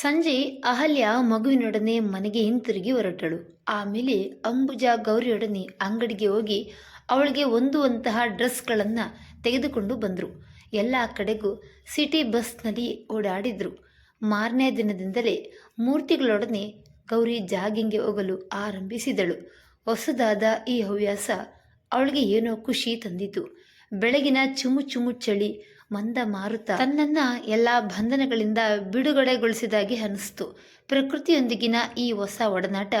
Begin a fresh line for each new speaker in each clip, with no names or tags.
ಸಂಜೆ ಅಹಲ್ಯ ಮಗುವಿನೊಡನೆ ಮನೆಗೆ ಹಿಂತಿರುಗಿ ಹೊರಟಳು. ಆಮೇಲೆ ಅಂಬುಜ ಗೌರಿಯೊಡನೆ ಅಂಗಡಿಗೆ ಹೋಗಿ ಅವಳಿಗೆ ಹೊಂದುವಂತಹ ಡ್ರೆಸ್ಗಳನ್ನು ತೆಗೆದುಕೊಂಡು ಬಂದರು. ಎಲ್ಲ ಕಡೆಗೂ ಸಿಟಿ ಬಸ್ನಲ್ಲಿ ಓಡಾಡಿದರು. ಮಾರನೇ ದಿನದಿಂದಲೇ ಮೂರ್ತಿಗಳೊಡನೆ ಗೌರಿ ಜಾಗಿಂಗ್ಗೆ ಹೋಗಲು ಆರಂಭಿಸಿದಳು. ಹೊಸದಾದ ಈ ಹವ್ಯಾಸ ಅವಳಿಗೆ ಏನೋ ಖುಷಿ ತಂದಿತು. ಬೆಳಗಿನ ಚುಮು ಚುಮು ಚಳಿ ಮಂದ ಮಾರುತ ತನ್ನನ್ನ ಎಲ್ಲ ಬಂಧನಗಳಿಂದ ಬಿಡುಗಡೆಗೊಳಿಸಿದಾಗೆ ಅನಿಸ್ತು ಪ್ರಕೃತಿಯೊಂದಿಗಿನ ಈ ಹೊಸ ಒಡನಾಟ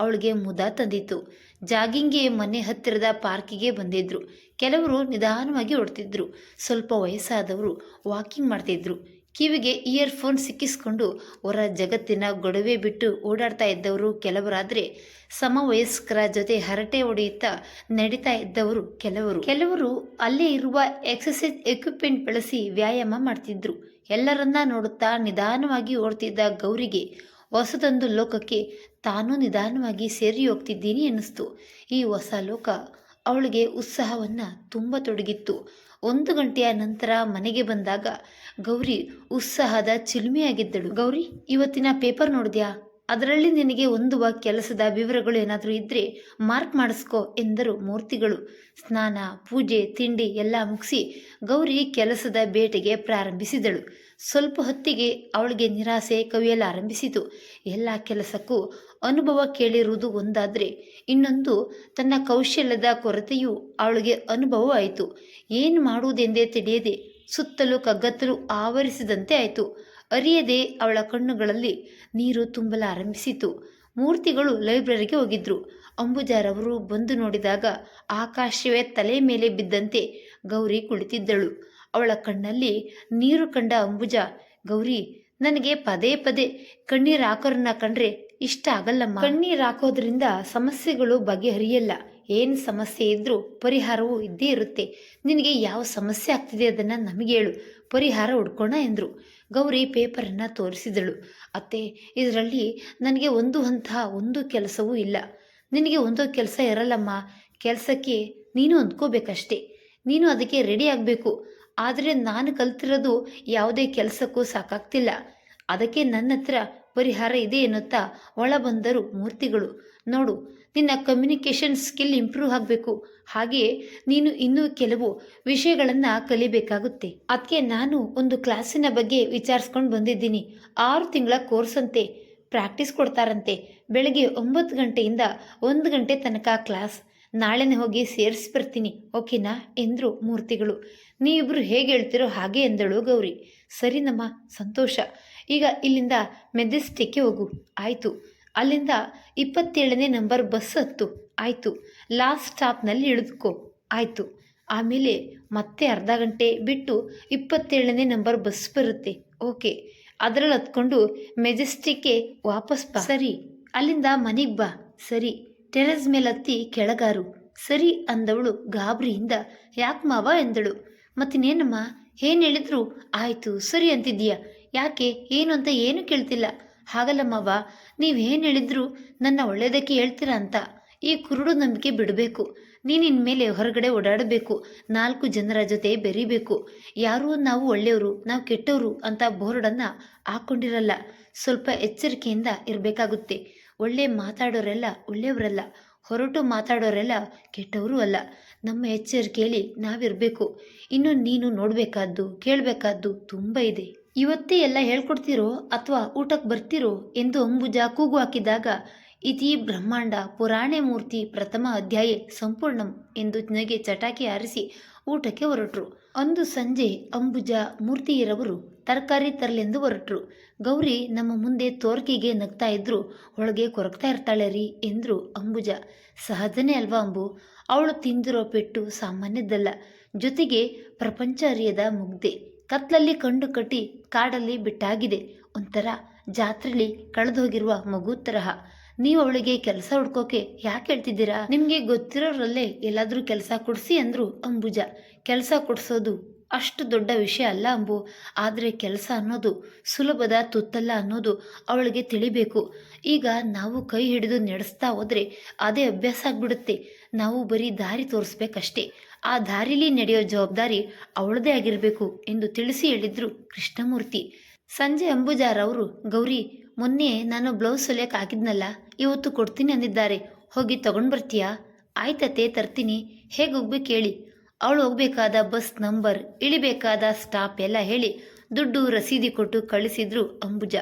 ಅವಳಿಗೆ ಮುದ ತಂದಿತು ಜಾಗಿಂಗ್ಗೆ ಮನೆ ಹತ್ತಿರದ ಪಾರ್ಕಿಗೆ ಬಂದಿದ್ರು. ಕೆಲವರು ನಿಧಾನವಾಗಿ ಓಡ್ತಿದ್ರು ಸ್ವಲ್ಪ ವಯಸ್ಸಾದವರು ವಾಕಿಂಗ್ ಮಾಡ್ತಿದ್ರು. ಕಿವಿಗೆ ಇಯರ್ಫೋನ್ ಸಿಕ್ಕಿಸಿಕೊಂಡು ಹೊರ ಜಗತ್ತಿನ ಗೊಡವೆ ಬಿಟ್ಟು ಓಡಾಡ್ತಾ ಇದ್ದವರು ಕೆಲವರಾದರೆ ಸಮವಯಸ್ಕರ ಜೊತೆ ಹರಟೆ ಹೊಡೆಯುತ್ತಾ ನಡೀತಾ ಇದ್ದವರು ಕೆಲವರು. ಕೆಲವರು ಅಲ್ಲೇ ಇರುವ ಎಕ್ಸಸೈಸ್ ಎಕ್ವಿಪ್ಮೆಂಟ್ ಬಳಸಿ ವ್ಯಾಯಾಮ ಮಾಡ್ತಿದ್ರು. ಎಲ್ಲರನ್ನ ನೋಡುತ್ತಾ ನಿಧಾನವಾಗಿ ಓಡ್ತಿದ್ದ ಗೌರಿಗೆ ಹೊಸದೊಂದು ಲೋಕಕ್ಕೆ ತಾನೂ ನಿಧಾನವಾಗಿ ಸೇರಿ ಹೋಗ್ತಿದ್ದೀನಿ ಅನ್ನಿಸ್ತು ಈ ಹೊಸ ಲೋಕ ಅವಳಿಗೆ ಉತ್ಸಾಹವನ್ನು ತುಂಬ ತೊಡಗಿತ್ತು. ಒಂದು ಗಂಟೆಯ ನಂತರ ಮನೆಗೆ ಬಂದಾಗ, ಗೌರಿ, ಉತ್ಸಾಹದ ಚಿಲುಮೆಯಾಗಿದ್ದಳು. ಗೌರಿ, ಇವತ್ತಿನ ಪೇಪರ್ ನೋಡಿದ್ಯಾ? ಅದರಲ್ಲಿ ನಿನಗೆ ಹೊಂದುವ ಕೆಲಸದ ವಿವರಗಳು ಏನಾದರೂ ಇದ್ದರೆ ಮಾರ್ಕ್ ಮಾಡಿಸ್ಕೋ, ಎಂದರು ಮೂರ್ತಿಗಳು. ಸ್ನಾನ, ಪೂಜೆ, ತಿಂಡಿ ಎಲ್ಲ ಮುಗಿಸಿ ಗೌರಿ ಕೆಲಸದ ಬೇಟೆಗೆ ಪ್ರಾರಂಭಿಸಿದಳು. ಸ್ವಲ್ಪ ಹೊತ್ತಿಗೆ ಅವಳಿಗೆ ನಿರಾಸೆ ಕವಿಯಲಾರಂಭಿಸಿತು ಎಲ್ಲ ಕೆಲಸಕ್ಕೂ ಅನುಭವ ಕೇಳಿರುವುದು ಒಂದಾದರೆ, ಇನ್ನೊಂದು ತನ್ನ ಕೌಶಲ್ಯದ ಕೊರತೆಯು ಅವಳಿಗೆ ಅನುಭವವಾಯಿತು ಏನು ಮಾಡುವುದೆಂದೇ ತಿಳಿಯದೆ ಸುತ್ತಲೂ ಕಗ್ಗತ್ತಲು ಆವರಿಸಿದಂತೆ ಆಯಿತು. ಅರಿಯದೆ ಅವಳ ಕಣ್ಣುಗಳಲ್ಲಿ ನೀರು ತುಂಬಲಾರಂಭಿಸಿತು ಮೂರ್ತಿಗಳು ಲೈಬ್ರರಿಗೆ ಹೋಗಿದ್ರು. ಅಂಬುಜಾರವರು ಬಂದು ನೋಡಿದಾಗ ಆಕಾಶವೇ ತಲೆ ಮೇಲೆ ಬಿದ್ದಂತೆ ಗೌರಿ ಕುಳಿತಿದ್ದಳು. ಅವಳ ಕಣ್ಣಲ್ಲಿ ನೀರು ಕಂಡ ಅಂಬುಜ, ಗೌರಿ, ನನಗೆ ಪದೇ ಪದೇ ಕಣ್ಣೀರು ಹಾಕೋರನ್ನ ಕಂಡ್ರೆ ಇಷ್ಟ ಆಗಲ್ಲಮ್ಮ. ಕಣ್ಣೀರು ಹಾಕೋದ್ರಿಂದ ಸಮಸ್ಯೆಗಳು ಬಗೆಹರಿಯಲ್ಲ. ಏನು ಸಮಸ್ಯೆ ಇದ್ರೂ ಪರಿಹಾರವೂ ಇದ್ದೇ ಇರುತ್ತೆ. ನಿನಗೆ ಯಾವ ಸಮಸ್ಯೆ ಆಗ್ತಿದೆ ಅದನ್ನು ನಮಗೆ ಹೇಳು. ಪರಿಹಾರ ಹುಡ್ಕೋಣ ಎಂದರು. ಗೌರಿ ಪೇಪರನ್ನು ತೋರಿಸಿದಳು. ಅತ್ತೆ, ಇದರಲ್ಲಿ ನನಗೆ ಒಂದು ಹಂತ, ಒಂದು ಕೆಲಸವೂ ಇಲ್ಲ. ನಿನಗೆ ಒಂದು ಕೆಲಸ ಇರಲ್ಲಮ್ಮ. ಕೆಲಸಕ್ಕೆ ನೀನು ಅಂದ್ಕೋಬೇಕಷ್ಟೇ ನೀನು ಅದಕ್ಕೆ ರೆಡಿ ಆಗಬೇಕು. ಆದರೆ ನಾನು ಕಲ್ತಿರೋದು ಯಾವುದೇ ಕೆಲಸಕ್ಕೂ ಸಾಕಾಗ್ತಿಲ್ಲ. ಅದಕ್ಕೆ ನನ್ನ ಹತ್ರ ಪರಿಹಾರ ಇದೆ ಎನ್ನುತ್ತಾ ಒಳ ಬಂದರು ಮೂರ್ತಿಗಳು. ನೋಡು, ನಿನ್ನ ಕಮ್ಯುನಿಕೇಷನ್ ಸ್ಕಿಲ್ ಇಂಪ್ರೂವ್ ಆಗಬೇಕು. ಹಾಗೆಯೇ ನೀನು ಇನ್ನೂ ಕೆಲವು ವಿಷಯಗಳನ್ನು ಕಲಿಬೇಕಾಗುತ್ತೆ. ಅದಕ್ಕೆ ನಾನು ಒಂದು ಕ್ಲಾಸಿನ ಬಗ್ಗೆ ವಿಚಾರಿಸ್ಕೊಂಡು ಬಂದಿದ್ದೀನಿ. ಆರು ತಿಂಗಳ ಕೋರ್ಸ್ ಅಂತೆ ಪ್ರಾಕ್ಟೀಸ್ ಕೊಡ್ತಾರಂತೆ. ಬೆಳಗ್ಗೆ ಒಂಬತ್ತು ಗಂಟೆಯಿಂದ ಒಂದು ಗಂಟೆ ತನಕ ಕ್ಲಾಸ್ ನಾಳೆನೇ ಹೋಗಿ ಸೇರಿಸಿ ಬರ್ತೀನಿ, ಓಕೆನಾ? ಎಂದರು ಮೂರ್ತಿಗಳು. ನೀವಿಬ್ರು ಹೇಗೆ ಹೇಳ್ತಿರೋ ಹಾಗೆ ಎಂದಳು ಗೌರಿ. ಸರಿನಮ್ಮ ಸಂತೋಷ. ಈಗ ಇಲ್ಲಿಂದ ಮೆಜೆಸ್ಟಿಕ್ಗೆ ಹೋಗು. ಆಯಿತು. ಅಲ್ಲಿಂದ ಇಪ್ಪತ್ತೇಳನೇ ನಂಬರ್ ಬಸ್ ಹತ್ತು. ಆಯಿತು. ಲಾಸ್ಟ್ ಸ್ಟಾಪ್ನಲ್ಲಿ ಇಳಿದುಕೋ. ಆಯಿತು. ಆಮೇಲೆ ಮತ್ತೆ ಅರ್ಧ ಗಂಟೆ ಬಿಟ್ಟು ಇಪ್ಪತ್ತೇಳನೇ ನಂಬರ್ ಬಸ್ ಬರುತ್ತೆ. ಓಕೆ. ಅದರಲ್ಲಿ ಹತ್ಕೊಂಡು ಮೆಜೆಸ್ಟಿಕ್ಗೆ ವಾಪಸ್ ಬಾ. ಸರಿ. ಅಲ್ಲಿಂದ ಮನೆಗೆ ಬಾ. ಸರಿ. ಟೆರೆಸ್ ಮೇಲೆ ಹತ್ತಿ ಕೆಳಗಾರು. ಸರಿ ಅಂದವಳು ಗಾಬರಿಯಿಂದ, ಯಾಕೆ ಮಾವ ಎಂದಳು. ಮತ್ತಿನ್ನೇನಮ್ಮ? ಏನು ಹೇಳಿದ್ರು? ಆಯಿತು. ಸರಿ ಅಂತಿದ್ದೀಯ? ಯಾಕೆ ಏನು ಅಂತ ಏನು ಕೇಳ್ತಿಲ್ಲ? ಹಾಗಲ್ಲಮ್ಮವ್ವ ಮಾವ ಏನು ಹೇಳಿದ್ರು ನನ್ನ ಒಳ್ಳೆಯದಕ್ಕೆ ಹೇಳ್ತೀರಾ ಅಂತ. ಈ ಕುರುಡು ನಂಬಿಕೆ ಬಿಡಬೇಕು. ನೀನು ಇನ್ಮೇಲೆ ಹೊರಗಡೆ ಓಡಾಡಬೇಕು. ನಾಲ್ಕು ಜನರ ಜೊತೆ ಬೆರಿಬೇಕು. ಯಾರೂ ನಾವು ಒಳ್ಳೆಯವರು, ನಾವು ಕೆಟ್ಟವರು ಅಂತ ಬೋರ್ಡನ್ನು ಹಾಕ್ಕೊಂಡಿರಲ್ಲ ಸ್ವಲ್ಪ ಎಚ್ಚರಿಕೆಯಿಂದ ಇರಬೇಕಾಗುತ್ತೆ. ಒಳ್ಳೆ ಮಾತಾಡೋರೆಲ್ಲ ಒಳ್ಳೆಯವರಲ್ಲ. ಹೊರಟು ಮಾತಾಡೋರೆಲ್ಲ ಕೆಟ್ಟವರು ಅಲ್ಲ. ನಮ್ಮ ಎಚ್ಚರಿಕೆಯಲ್ಲಿ ನಾವಿರಬೇಕು. ಇನ್ನು ನೀನು ನೋಡಬೇಕಾದ್ದು, ಕೇಳಬೇಕಾದ್ದು ತುಂಬ ಇದೆ. ಇವತ್ತೇ ಎಲ್ಲ ಹೇಳ್ಕೊಡ್ತೀರೋ ಅಥವಾ ಊಟಕ್ಕೆ ಬರ್ತೀರೋ ಎಂದು ಅಂಬುಜ ಕೂಗು ಹಾಕಿದಾಗ, ಇತಿ ಬ್ರಹ್ಮಾಂಡ ಪುರಾಣೆ ಮೂರ್ತಿ ಪ್ರಥಮ ಅಧ್ಯಾಯ ಸಂಪೂರ್ಣಂ ಎಂದು ನನಗೆ ಚಟಾಕಿ ಹಾರಿಸಿ ಊಟಕ್ಕೆ ಹೊರಟರು. ಅಂದು ಸಂಜೆ ಅಂಬುಜ ಮೂರ್ತಿಯರವರು ತರಕಾರಿ ತರಲೆಂದು ಹೊರಟರು. ಗೌರಿ ನಮ್ಮ ಮುಂದೆ ತೋರ್ಕಿಗೆ ನಗ್ತಾ ಇದ್ರು, ಒಳಗೆ ಕೊರಗ್ತಾ ಇರ್ತಾಳೆ ರೀ ಎಂದರು ಅಂಬುಜ. ಸಹಜನೇ ಅಲ್ವಾ ಅಂಬು? ಅವಳು ತಿಂದಿರೋ ಪೆಟ್ಟು ಸಾಮಾನ್ಯದ್ದಲ್ಲ. ಜೊತೆಗೆ ಪ್ರಪಂಚ ಅರಿಯದ ಮುಗ್ದೆ ಕತ್ಲಲ್ಲಿ ಕಂಡು ಕಟ್ಟಿ ಕಾಡಲ್ಲಿ ಬಿಟ್ಟಾಗಿದೆ. ಒಂಥರ ಜಾತ್ರೆಲಿ ಕಳೆದೋಗಿರುವ ಮಗು ತರಹ. ನೀವು ಅವಳಿಗೆ ಕೆಲಸ ಹುಡ್ಕೋಕೆ ಯಾಕೆ ಹೇಳ್ತಿದ್ದೀರಾ? ನಿಮಗೆ ಗೊತ್ತಿರೋರಲ್ಲೇ ಎಲ್ಲಾದರೂ ಕೆಲಸ ಕೊಡಿಸಿ ಅಂದ್ರು ಅಂಬುಜ. ಕೆಲಸ ಕೊಡಿಸೋದು ಅಷ್ಟು ದೊಡ್ಡ ವಿಷಯ ಅಲ್ಲ ಅಂಬು. ಆದರೆ ಕೆಲಸ ಅನ್ನೋದು ಸುಲಭದ ತುತ್ತಲ್ಲ ಅನ್ನೋದು ಅವಳಿಗೆ ತಿಳಿಬೇಕು. ಈಗ ನಾವು ಕೈ ಹಿಡಿದು ನಡೆಸ್ತಾ ಹೋದರೆ ಅದೇ ಅಭ್ಯಾಸ ಆಗ್ಬಿಡುತ್ತೆ. ನಾವು ಬರೀ ದಾರಿ ತೋರಿಸ್ಬೇಕಷ್ಟೇ. ಆ ದಾರಿಲಿ ನಡೆಯೋ ಜವಾಬ್ದಾರಿ ಅವಳದೇ ಆಗಿರಬೇಕು ಎಂದು ತಿಳಿಸಿ ಹೇಳಿದ್ರು ಕೃಷ್ಣಮೂರ್ತಿ. ಸಂಜೆ ಅಂಬುಜಾರವರು, ಗೌರಿ, ಮೊನ್ನೆ ನಾನು ಬ್ಲೌಸ್ ಹೊಲಿಯಕ್ಕೆ ಹಾಕಿದ್ನಲ್ಲ ಇವತ್ತು ಕೊಡ್ತೀನಿ ಅಂದಿದ್ದಾರೆ. ಹೋಗಿ ತಗೊಂಡು ಬರ್ತೀಯಾ? ಆಯ್ತತೆ ತರ್ತೀನಿ. ಹೇಗೆ ಹೋಗ್ಬೇಕು ಹೇಳಿ? ಅವಳು ಹೋಗ್ಬೇಕಾದ ಬಸ್ ನಂಬರ್, ಇಳಿಬೇಕಾದ ಸ್ಟಾಪ್ ಎಲ್ಲ ಹೇಳಿ ದುಡ್ಡು ರಸೀದಿ ಕೊಟ್ಟು ಕಳಿಸಿದ್ರು ಅಂಬುಜ.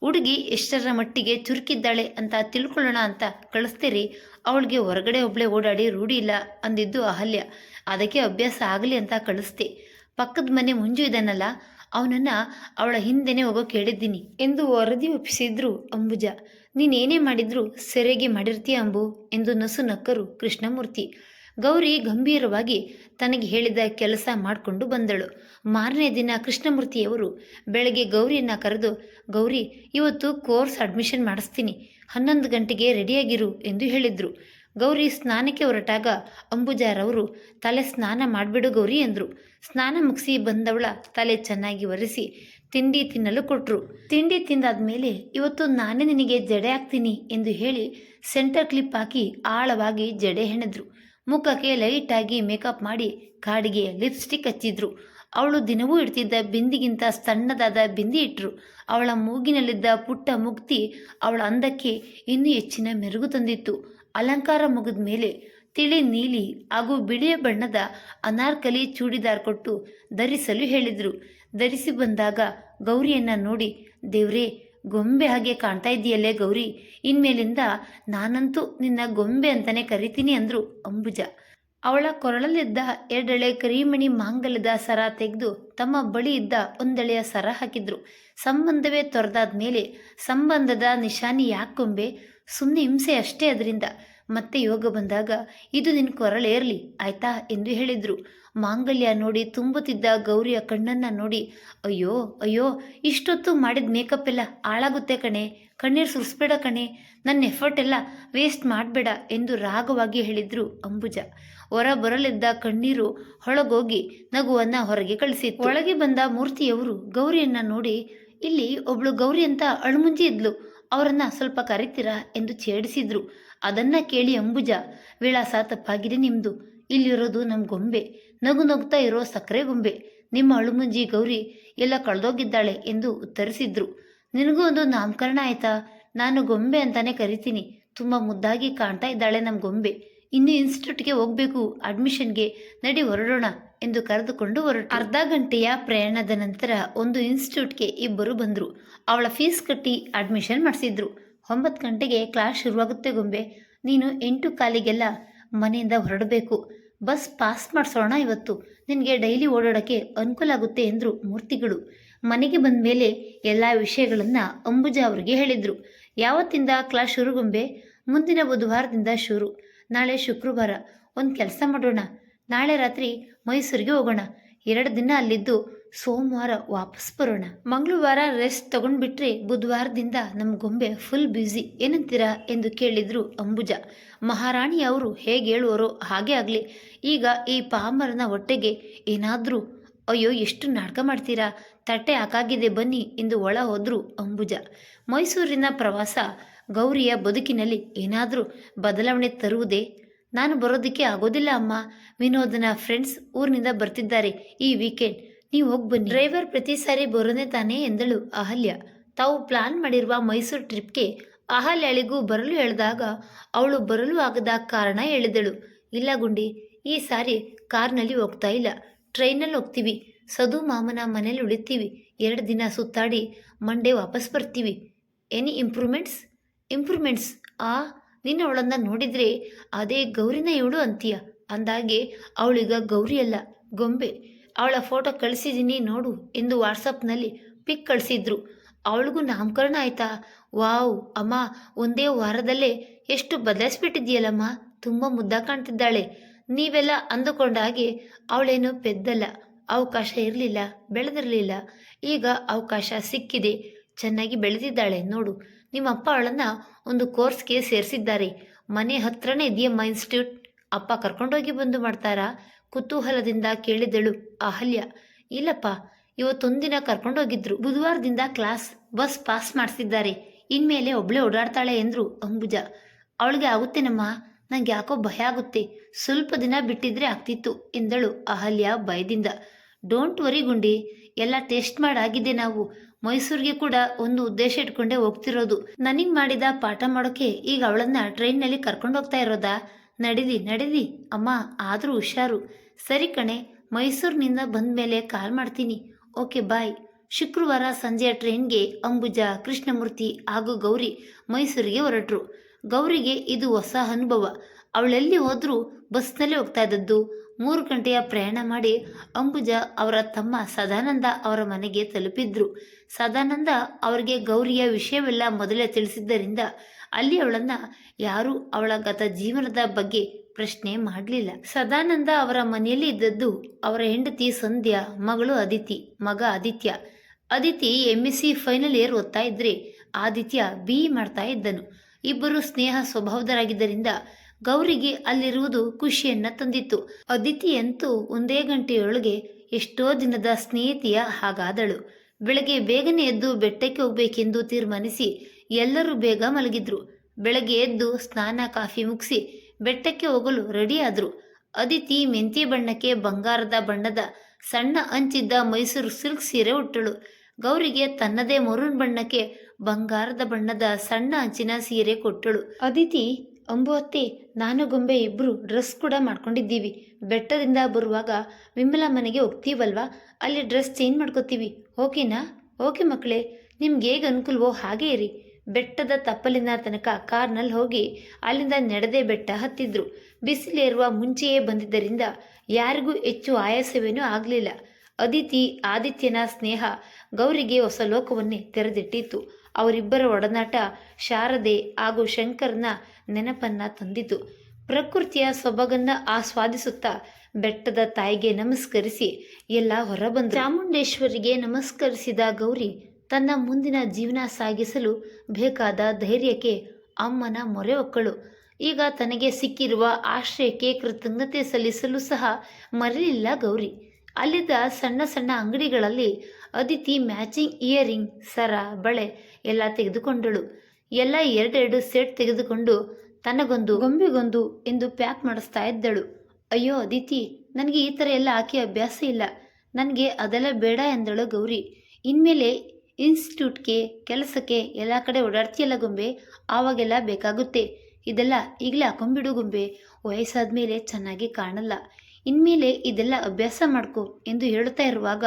ಹುಡುಗಿ ಎಷ್ಟರ ಮಟ್ಟಿಗೆ ಚುರುಕಿದ್ದಾಳೆ ಅಂತ ತಿಳ್ಕೊಳ್ಳೋಣ ಅಂತ ಕಳಿಸ್ತೀರಿ. ಅವಳಿಗೆ ಹೊರಗಡೆ ಒಬ್ಳೆ ಓಡಾಡಿ ರೂಢಿ ಇಲ್ಲ ಅಂದಿದ್ದು ಅಹಲ್ಯ. ಅದಕ್ಕೆ ಅಭ್ಯಾಸ ಆಗಲಿ ಅಂತ ಕಳಿಸ್ತಿ. ಪಕ್ಕದ ಮನೆ ಮುಂಜು ಇದ್ದಾನಲ್ಲ ಅವನನ್ನು ಅವಳ ಹಿಂದೆನೆ ಹೋಗೋ ಕೇಳಿದ್ದೀನಿ ಎಂದು ವರದಿ ಒಪ್ಪಿಸಿದ್ರು ಅಂಬುಜ. ನೀನೇನೇ ಮಾಡಿದ್ರು ಸೆರೆಗೆ ಮಾಡಿರ್ತೀಯ ಅಂಬು ಎಂದು ನಸು ನಕ್ಕರು ಕೃಷ್ಣಮೂರ್ತಿ. ಗೌರಿ ಗಂಭೀರವಾಗಿ ತನಗೆ ಹೇಳಿದ ಕೆಲಸ ಮಾಡಿಕೊಂಡು ಬಂದಳು. ಮಾರನೇ ದಿನ ಕೃಷ್ಣಮೂರ್ತಿಯವರು ಬೆಳಗ್ಗೆ ಗೌರಿಯನ್ನು ಕರೆದು, ಗೌರಿ, ಇವತ್ತು ಕೋರ್ಸ್ ಅಡ್ಮಿಷನ್ ಮಾಡಿಸ್ತೀನಿ. ಹನ್ನೊಂದು ಗಂಟೆಗೆ ರೆಡಿಯಾಗಿರು ಎಂದು ಹೇಳಿದರು. ಗೌರಿ ಸ್ನಾನಕ್ಕೆ ಹೊರಟಾಗ ಅಂಬುಜಾರವರು, ತಲೆ ಸ್ನಾನ ಮಾಡಿಬಿಡು ಗೌರಿ ಎಂದರು ಸ್ನಾನ ಮುಗಿಸಿ ಬಂದವಳ ತಲೆ ಚೆನ್ನಾಗಿ ಒರೆಸಿ ತಿಂಡಿ ತಿನ್ನಲು ಕೊಟ್ಟರು ತಿಂಡಿ ತಿಂದಾದ ಮೇಲೆ ಇವತ್ತು ನಾನೇ ನಿನಗೆ ಜಡೆ ಹಾಕ್ತೀನಿ ಎಂದು ಹೇಳಿ ಸೆಂಟರ್ ಕ್ಲಿಪ್ ಹಾಕಿ ಆಳವಾಗಿ ಜಡೆ ಹೆಣೆದ್ರು. ಮುಖಕ್ಕೆ ಲೈಟಾಗಿ ಮೇಕಪ್ ಮಾಡಿ ಕಾಡಿಗೆ ಲಿಪ್ಸ್ಟಿಕ್ ಹಚ್ಚಿದ್ರು. ಅವಳು ದಿನವೂ ಇಡ್ತಿದ್ದ ಬಿಂದಿಗಿಂತ ಸಣ್ಣದಾದ ಬಿಂದಿ ಇಟ್ಟರು ಅವಳ ಮೂಗಿನಲ್ಲಿದ್ದ ಪುಟ್ಟ ಮುಕ್ತಿ ಅವಳ ಅಂದಕ್ಕೆ ಇನ್ನೂ ಹೆಚ್ಚಿನ ಮೆರುಗು ತಂದಿತ್ತು. ಅಲಂಕಾರ ಮುಗಿದ ಮೇಲೆ ತಿಳಿ ನೀಲಿ ಹಾಗೂ ಬಿಳಿಯ ಬಣ್ಣದ ಅನಾರ್ಕಲಿ ಚೂಡಿದಾರ್ ಕೊಟ್ಟು ಧರಿಸಲು ಹೇಳಿದರು. ಧರಿಸಿ ಬಂದಾಗ ಗೌರಿಯನ್ನ ನೋಡಿ, ದೇವ್ರೇ ಗೊಂಬೆ ಹಾಗೆ ಕಾಣ್ತಾ ಇದ್ದೀಯಲ್ಲೇ ಗೌರಿ? ಇನ್ಮೇಲಿಂದ ನಾನಂತೂ ನಿನ್ನ ಗೊಂಬೆ ಅಂತಾನೆ ಕರಿತೀನಿ ಅಂದ್ರು ಅಂಬುಜ. ಅವಳ ಕೊರಳಲ್ಲಿದ್ದ ಎರಡೆಳೆ ಕರಿಮಣಿ ಮಾಂಗಲ್ಯದ ಸರ ತೆಗೆದು ತಮ್ಮ ಬಳಿ ಇದ್ದ ಒಂದೆಳೆಯ ಸರ ಹಾಕಿದ್ರು. ಸಂಬಂಧವೇ ತೊರೆದಾದ ಮೇಲೆ ಸಂಬಂಧದ ನಿಶಾನಿ ಯಾಕೊಂಬೆ ಸುಮ್ಮನೆ ಹಿಂಸೆ ಅಷ್ಟೇ ಅದರಿಂದ. ಮತ್ತೆ ಯೋಗ ಬಂದಾಗ, ಇದು ನಿನ್ನ ಕೊರಳೇರ್ಲಿ ಆಯ್ತಾ? ಎಂದು ಹೇಳಿದ್ರು. ಮಾಂಗಲ್ಯ ನೋಡಿ ತುಂಬುತ್ತಿದ್ದ ಗೌರಿಯ ಕಣ್ಣನ್ನು ನೋಡಿ, ಅಯ್ಯೋ ಅಯ್ಯೋ, ಇಷ್ಟೊತ್ತು ಮಾಡಿದ ಮೇಕಪ್ ಎಲ್ಲ ಹಾಳಾಗುತ್ತೆ ಕಣೆ, ಕಣ್ಣೀರು ಸುರಿಸ್ಬೇಡ ಕಣೆ ನನ್ನ ಎಫರ್ಟ್ ಎಲ್ಲ ವೇಸ್ಟ್ ಮಾಡಬೇಡ ಎಂದು ರಾಗವಾಗಿ ಹೇಳಿದ್ರು ಅಂಬುಜ. ಹೊರ ಬರಲಿದ್ದ ಕಣ್ಣೀರು ಹೊಳಗೋಗಿ ನಗುವನ್ನ ಹೊರಗೆ ಕಳಿಸಿ ಒಳಗೆ ಬಂದ ಮೂರ್ತಿಯವರು ಗೌರಿಯನ್ನ ನೋಡಿ, ಇಲ್ಲಿ ಒಬ್ಳು ಗೌರಿ ಅಂತ ಅಳುಮುಂಜಿ ಇದ್ಲು, ಅವರನ್ನ ಸ್ವಲ್ಪ ಕರಿತೀರಾ? ಎಂದು ಛೇಡಿಸಿದ್ರು. ಅದನ್ನ ಕೇಳಿ ಅಂಬುಜ, ವಿಳಾಸ ತಪ್ಪಾಗಿದೆ ನಿಮ್ದು, ಇಲ್ಲಿರೋದು ನಮ್ಮ ಗೊಂಬೆ ನಗು ನಗ್ತಾ ಇರೋ ಸಕ್ಕರೆ ಗೊಂಬೆ. ನಿಮ್ಮ ಅಳುಮುಂಜಿ ಗೌರಿ ಎಲ್ಲ ಕಳೆದೋಗಿದ್ದಾಳೆ ಎಂದು ಉತ್ತರಿಸಿದ್ರು. ನಿನಗೂ ಒಂದು ನಾಮಕರಣ ಆಯ್ತಾ? ನಾನು ಗೊಂಬೆ ಅಂತಾನೆ ಕರಿತೀನಿ. ತುಂಬ ಮುದ್ದಾಗಿ ಕಾಣ್ತಾ ಇದ್ದಾಳೆ ನಮ್ಮ ಗೊಂಬೆ. ಇನ್ನು ಇನ್ಸ್ಟಿಟ್ಯೂಟ್ಗೆ ಹೋಗ್ಬೇಕು, ಅಡ್ಮಿಷನ್ಗೆ. ನಡಿ ಹೊರಡೋಣ ಎಂದು ಕರೆದುಕೊಂಡು ಹೊರಟು. ಅರ್ಧ ಗಂಟೆಯ ಪ್ರಯಾಣದ ನಂತರ ಒಂದು ಇನ್ಸ್ಟಿಟ್ಯೂಟ್ಗೆ ಇಬ್ಬರು ಬಂದರು. ಅವಳ ಫೀಸ್ ಕಟ್ಟಿ ಅಡ್ಮಿಷನ್ ಮಾಡಿಸಿದ್ರು. ಒಂಬತ್ತು ಗಂಟೆಗೆ ಕ್ಲಾಸ್ ಶುರುವಾಗುತ್ತೆ ಗೊಂಬೆ. ನೀನು ಎಂಟು ಕಾಲಿಗೆಲ್ಲ ಮನೆಯಿಂದ ಹೊರಡಬೇಕು. ಬಸ್ ಪಾಸ್ ಮಾಡಿಸೋಣ ಇವತ್ತು. ನಿನಗೆ ಡೈಲಿ ಓಡಾಡೋಕ್ಕೆ ಅನುಕೂಲ ಆಗುತ್ತೆ ಎಂದರು ಮೂರ್ತಿಗಳು. ಮನೆಗೆ ಬಂದ ಮೇಲೆ ಎಲ್ಲ ವಿಷಯಗಳನ್ನು ಅಂಬುಜ ಅವರಿಗೆ ಹೇಳಿದರು. ಯಾವತ್ತಿಂದ ಕ್ಲಾಸ್ ಶುರುಗೊಂಬೆ ಮುಂದಿನ ಬುಧವಾರದಿಂದ ಶುರು. ನಾಳೆ ಶುಕ್ರವಾರ. ಒಂದು ಕೆಲಸ ಮಾಡೋಣ. ನಾಳೆ ರಾತ್ರಿ ಮೈಸೂರಿಗೆ ಹೋಗೋಣ. ಎರಡು ದಿನ ಅಲ್ಲಿದ್ದು ಸೋಮವಾರ ವಾಪಸ್ ಬರೋಣ. ಮಂಗಳವಾರ ರೆಸ್ಟ್ ತಗೊಂಡ್ಬಿಟ್ರೆ ಬುಧವಾರದಿಂದ ನಮ್ಮ ಗೊಂಬೆ ಫುಲ್ ಬ್ಯುಸಿ ಏನಂತೀರಾ ಎಂದು ಕೇಳಿದ್ರು ಅಂಬುಜ. ಮಹಾರಾಣಿ ಅವರು ಹೇಗೆ ಹೇಳುವರೋ ಹಾಗೆ ಆಗಲಿ. ಈಗ ಈ ಪಾಮರನ ಹೊಟ್ಟೆಗೆ ಏನಾದರೂ, ಅಯ್ಯೋ, ಎಷ್ಟು ನಾಟಕ ಮಾಡ್ತೀರಾ? ತಟ್ಟೆ ಹಾಕಾಗಿದೆ ಬನ್ನಿ ಎಂದು ಒಳ ಹೋದ್ರು ಅಂಬುಜ. ಮೈಸೂರಿನ ಪ್ರವಾಸ ಗೌರಿಯ ಬದುಕಿನಲ್ಲಿ ಏನಾದರೂ ಬದಲಾವಣೆ ತರುವುದೇ? ನಾನು ಬರೋದಕ್ಕೆ ಆಗೋದಿಲ್ಲ ಅಮ್ಮ. ವಿನೋದನ ಫ್ರೆಂಡ್ಸ್ ಊರಿನಿಂದ ಬರ್ತಿದ್ದಾರೆ ಈ ವೀಕೆಂಡ್ ನೀವು ಹೋಗಿ ಡ್ರೈವರ್ ಪ್ರತಿ ಸಾರಿ ಬರೋನೆ ತಾನೆ ಎಂದಳು ಅಹಲ್ಯ. ತಾವು ಪ್ಲಾನ್ ಮಾಡಿರುವ ಮೈಸೂರು ಟ್ರಿಪ್ಗೆ ಅಹಲ್ಯಳಿಗೂ ಬರಲು ಹೇಳಿದಾಗ ಅವಳು ಬರಲು ಆಗದ ಕಾರಣ ಹೇಳಿದಳು. ಇಲ್ಲ ಗುಂಡಿ, ಈ ಸಾರಿ ಕಾರ್ನಲ್ಲಿ ಹೋಗ್ತಾ ಇಲ್ಲ. ಟ್ರೈನಲ್ಲಿ ಹೋಗ್ತೀವಿ. ಸದು ಮಾಮನ ಮನೇಲಿ ಉಳಿತೀವಿ. ಎರಡು ದಿನ ಸುತ್ತಾಡಿ ಮಂಡೇ ವಾಪಸ್ ಬರ್ತೀವಿ. Any improvements? ಇಂಪ್ರೂವ್ಮೆಂಟ್ಸ್? ಆ, ನಿನ್ನ ಅವಳನ್ನು ನೋಡಿದರೆ ಅದೇ ಗೌರಿನ ಇವಳು ಅಂತೀಯ. ಅಂದಾಗೆ ಅವಳೀಗ ಗೌರಿ ಅಲ್ಲ, ಗೊಂಬೆ. ಅವಳ ಫೋಟೋ ಕಳಿಸಿದ್ದೀನಿ ನೋಡು ಎಂದು ವಾಟ್ಸಪ್ನಲ್ಲಿ ಪಿಕ್ ಕಳಿಸಿದ್ರು. ಅವಳಿಗೂ ನಾಮಕರಣ ಆಯ್ತಾ? ವಾವ್ ಅಮ್ಮ, ಒಂದೇ ವಾರದಲ್ಲೇ ಎಷ್ಟು ಬದಲಾಯಿಸ್ಬಿಟ್ಟಿದ್ಯಲ್ಲಮ್ಮ ತುಂಬ ಮುದ್ದ ಕಾಣ್ತಿದ್ದಾಳೆ. ನೀವೆಲ್ಲ ಅಂದುಕೊಂಡ ಹಾಗೆ ಅವಳೇನು ಪೆದ್ದಲ್ಲ. ಅವಕಾಶ ಇರಲಿಲ್ಲ, ಬೆಳೆದಿರಲಿಲ್ಲ. ಈಗ ಅವಕಾಶ ಸಿಕ್ಕಿದೆ. ಚೆನ್ನಾಗಿ ಬೆಳೆದಿದ್ದಾಳೆ ನೋಡು. ನಿಮ್ಮ ಅಪ್ಪ ಅವಳನ್ನು ಒಂದು ಕೋರ್ಸ್ಗೆ ಸೇರಿಸಿದ್ದಾರೆ. ಮನೆ ಹತ್ರನೇ ಇದೆಯಮ್ಮ ಇನ್ಸ್ಟಿಟ್ಯೂಟ್. ಅಪ್ಪ ಕರ್ಕೊಂಡೋಗಿ ಬಂದು ಮಾಡ್ತಾರಾ? ಕುತೂಹಲದಿಂದ ಕೇಳಿದಳು ಅಹಲ್ಯ. ಇಲ್ಲಪ್ಪ, ಇವತ್ತೊಂದಿನ ಕರ್ಕೊಂಡೋಗಿದ್ರು. ಬುಧವಾರದಿಂದ ಕ್ಲಾಸ್ ಬಸ್ ಪಾಸ್ ಮಾಡಿಸಿದ್ದಾರೆ ಇನ್ಮೇಲೆ ಒಬ್ಳೆ ಓಡಾಡ್ತಾಳೆ ಎಂದ್ರು ಅಂಬುಜ. ಅವಳಿಗೆ ಆಗುತ್ತೇನಮ್ಮ? ನಂಗೆ ಯಾಕೋ ಭಯ ಆಗುತ್ತೆ. ಸ್ವಲ್ಪ ದಿನ ಬಿಟ್ಟಿದ್ರೆ ಆಗ್ತಿತ್ತು ಎಂದಳು ಅಹಲ್ಯ ಭಯದಿಂದ. ಡೋಂಟ್ ವರಿ ಗುಂಡಿ. ಎಲ್ಲ ಟೆಸ್ಟ್ ಮಾಡಾಗಿದೆ ನಾವು. ಮೈಸೂರಿಗೆ ಕೂಡ ಒಂದು ಉದ್ದೇಶ ಇಟ್ಕೊಂಡೇ ಹೋಗ್ತಿರೋದು. ನನಗೆ ಮಾಡಿದ ಪಾಠ ಮಾಡೋಕೆ ಈಗ ಅವಳನ್ನ ಟ್ರೈನ್ನಲ್ಲಿ ಕರ್ಕೊಂಡು ಹೋಗ್ತಾ ಇರೋದಾ? ನಡೀಲಿ ನಡೀಲಿ. ಅಮ್ಮ, ಆದರೂ ಹುಷಾರು. ಸರಿ ಕಣೆ, ಮೈಸೂರಿನಿಂದ ಬಂದ ಮೇಲೆ ಕಾಲ್ ಮಾಡ್ತೀನಿ. Okay, bye. ಶುಕ್ರವಾರ ಸಂಜೆಯ ಟ್ರೈನ್ಗೆ ಅಂಬುಜ, ಕೃಷ್ಣಮೂರ್ತಿ ಹಾಗೂ ಗೌರಿ ಮೈಸೂರಿಗೆ ಹೊರಟರು. ಗೌರಿಗೆ ಇದು ಹೊಸ ಅನುಭವ. ಅವಳೆಲ್ಲಿ ಹೋದರೂ ಬಸ್ನಲ್ಲಿ ಹೋಗ್ತಾ ಇದ್ದದ್ದು. ಮೂರು ಗಂಟೆಯ ಪ್ರಯಾಣ ಮಾಡಿ ಅಂಬುಜ ಅವರ ತಮ್ಮ ಸದಾನಂದ ಅವರ ಮನೆಗೆ ತಲುಪಿದ್ರು. ಸದಾನಂದ ಅವರಿಗೆ ಗೌರಿಯ ವಿಷಯವೆಲ್ಲ ಮೊದಲೇ ತಿಳಿಸಿದ್ದರಿಂದ ಅಲ್ಲಿ ಅವಳನ್ನ ಯಾರೂ ಅವಳ ಗತ ಜೀವನದ ಬಗ್ಗೆ ಪ್ರಶ್ನೆ ಮಾಡಲಿಲ್ಲ. ಸದಾನಂದ ಅವರ ಮನೆಯಲ್ಲಿ ಇದ್ದದ್ದು ಅವರ ಹೆಂಡತಿ ಸಂಧ್ಯಾ, ಮಗಳು ಅದಿತಿ ಮಗ Aditya. Aditi M S C final year ಓದ್ತಾ ಇದ್ರೆ ಆದಿತ್ಯ ಬಿ ಮಾಡ್ತಾ ಇದ್ದನು. ಇಬ್ಬರು ಸ್ನೇಹ ಸ್ವಭಾವದರಾಗಿದ್ದರಿಂದ ಗೌರಿಗೆ ಅಲ್ಲಿರುವುದು ಖುಷಿಯನ್ನ ತಂದಿತ್ತು. ಅದಿತಿಯಂತೂ ಒಂದೇ ಗಂಟೆಯೊಳಗೆ ಎಷ್ಟೋ ದಿನದ ಸ್ನೇಹಿತೆಯ ಹಾಗಾದಳು. ಬೆಳಗ್ಗೆ ಬೇಗನೆ ಎದ್ದು ಬೆಟ್ಟಕ್ಕೆ ಹೋಗ್ಬೇಕೆಂದು ತೀರ್ಮಾನಿಸಿ ಎಲ್ಲರೂ ಬೇಗ ಮಲಗಿದ್ರು. ಬೆಳಗ್ಗೆ ಎದ್ದು ಸ್ನಾನ, ಕಾಫಿ ಮುಗಿಸಿ ಬೆಟ್ಟಕ್ಕೆ ಹೋಗಲು ರೆಡಿಯಾದ್ರು. ಅದಿತಿ ಮೆಂತಿ ಬಣ್ಣಕ್ಕೆ ಬಂಗಾರದ ಬಣ್ಣದ ಸಣ್ಣ ಅಂಚಿದ್ದ ಮೈಸೂರು ಸಿಲ್ಕ್ ಸೀರೆ ಉಟ್ಟಳು. ಗೌರಿಗೆ ತನ್ನದೇ ಮರುನ್ ಬಣ್ಣಕ್ಕೆ ಬಂಗಾರದ ಬಣ್ಣದ ಸಣ್ಣ ಅಂಚಿನ ಸೀರೆ ಕೊಟ್ಟಳು. ಅದಿತಿ ಅಂಬುವತ್ತೆ ನಾನು ಗೊಂಬೆ ಇಬ್ರು ಡ್ರೆಸ್ ಕೂಡ ಮಾಡ್ಕೊಂಡಿದ್ದೀವಿ. ಬೆಟ್ಟದಿಂದ ಬರುವಾಗ ವಿಮಲ ಮನೆಗೆ ಹೋಗ್ತೀವಲ್ವಾ? ಅಲ್ಲಿ ಡ್ರೆಸ್ ಚೇಂಜ್ ಮಾಡ್ಕೋತೀವಿ. ಓಕೆನಾ? ಓಕೆ ಮಕ್ಕಳೇ, ನಿಮ್ಗೆ ಹೇಗೆ ಅನುಕೂಲವೋ ಹಾಗೇ ಇರಿ. ಬೆಟ್ಟದ ತಪ್ಪಲಿನ ತನಕ ಕಾರ್ನಲ್ಲಿ ಹೋಗಿ ಅಲ್ಲಿಂದ ನಡೆದೇ ಬೆಟ್ಟ ಹತ್ತಿದ್ರು. ಬಿಸಿಲೇರುವ ಮುಂಚೆಯೇ ಬಂದಿದ್ದರಿಂದ ಯಾರಿಗೂ ಹೆಚ್ಚು ಆಯಾಸವೇನೂ ಆಗಲಿಲ್ಲ. ಅದಿತಿ, ಆದಿತ್ಯನ ಸ್ನೇಹ ಗೌರಿಗೆ ಹೊಸ ಲೋಕವನ್ನೇ ತೆರೆದಿಟ್ಟಿತ್ತು. ಅವರಿಬ್ಬರ ಒಡನಾಟ ಶಾರದೆ ಹಾಗೂ ಶಂಕರ್ನ ನೆನಪನ್ನ ತಂದಿತು ಪ್ರಕೃತಿಯ ಸೊಬಗನ್ನ ಆಸ್ವಾದಿಸುತ್ತಾ ಬೆಟ್ಟದ ತಾಯಿಗೆ ನಮಸ್ಕರಿಸಿ ಎಲ್ಲ ಹೊರಬಂದು ಚಾಮುಂಡೇಶ್ವರಿಗೆ ನಮಸ್ಕರಿಸಿದ ಗೌರಿ ತನ್ನ ಮುಂದಿನ ಜೀವನ ಸಾಗಿಸಲು ಬೇಕಾದ ಧೈರ್ಯಕ್ಕೆ ಅಮ್ಮನ ಮೊರೆ ಒಕ್ಕಳು. ಈಗ ತನಗೆ ಸಿಕ್ಕಿರುವ ಆಶ್ರಯಕ್ಕೆ ಕೃತಜ್ಞತೆ ಸಲ್ಲಿಸಲು ಸಹ ಮರೆಯಲಿಲ್ಲ ಗೌರಿ. ಅಲ್ಲಿದ್ದ ಸಣ್ಣ ಸಣ್ಣ ಅಂಗಡಿಗಳಲ್ಲಿ ಅದಿತಿ ಮ್ಯಾಚಿಂಗ್ ಇಯರಿಂಗ್, ಸರ, ಬಳೆ ಎಲ್ಲ ತೆಗೆದುಕೊಂಡಳು. ಎಲ್ಲ ಎರಡೆರಡು ಸೆಟ್ ತೆಗೆದುಕೊಂಡು ತನಗೊಂದು ಗೊಂಬೆಗೊಂದು ಎಂದು ಪ್ಯಾಕ್ ಮಾಡಿಸ್ತಾ ಇದ್ದಳು. ಅಯ್ಯೋ ಅದಿತಿ, ನನಗೆ ಈ ಥರ ಎಲ್ಲ ಆಕೆ ಅಭ್ಯಾಸ ಇಲ್ಲ. ನನಗೆ ಅದೆಲ್ಲ ಬೇಡ ಎಂದಳು ಗೌರಿ. ಇನ್ಮೇಲೆ ಇನ್ಸ್ಟಿಟ್ಯೂಟ್ಗೆ, ಕೆಲಸಕ್ಕೆ, ಎಲ್ಲ ಕಡೆ ಓಡಾಡ್ತೀಯಲ್ಲ ಗೊಂಬೆ? ಆವಾಗೆಲ್ಲ ಬೇಕಾಗುತ್ತೆ. ಇದೆಲ್ಲ ಈಗಲೇ ಹಾಕೊಂಬಿಡು ಗೊಂಬೆ. ವಯಸ್ಸಾದ ಮೇಲೆ ಚೆನ್ನಾಗಿ ಕಾಣಲ್ಲ. ಇನ್ಮೇಲೆ ಇದೆಲ್ಲ ಅಭ್ಯಾಸ ಮಾಡ್ಕೊ ಎಂದು ಹೇಳುತ್ತಾ ಇರುವಾಗ,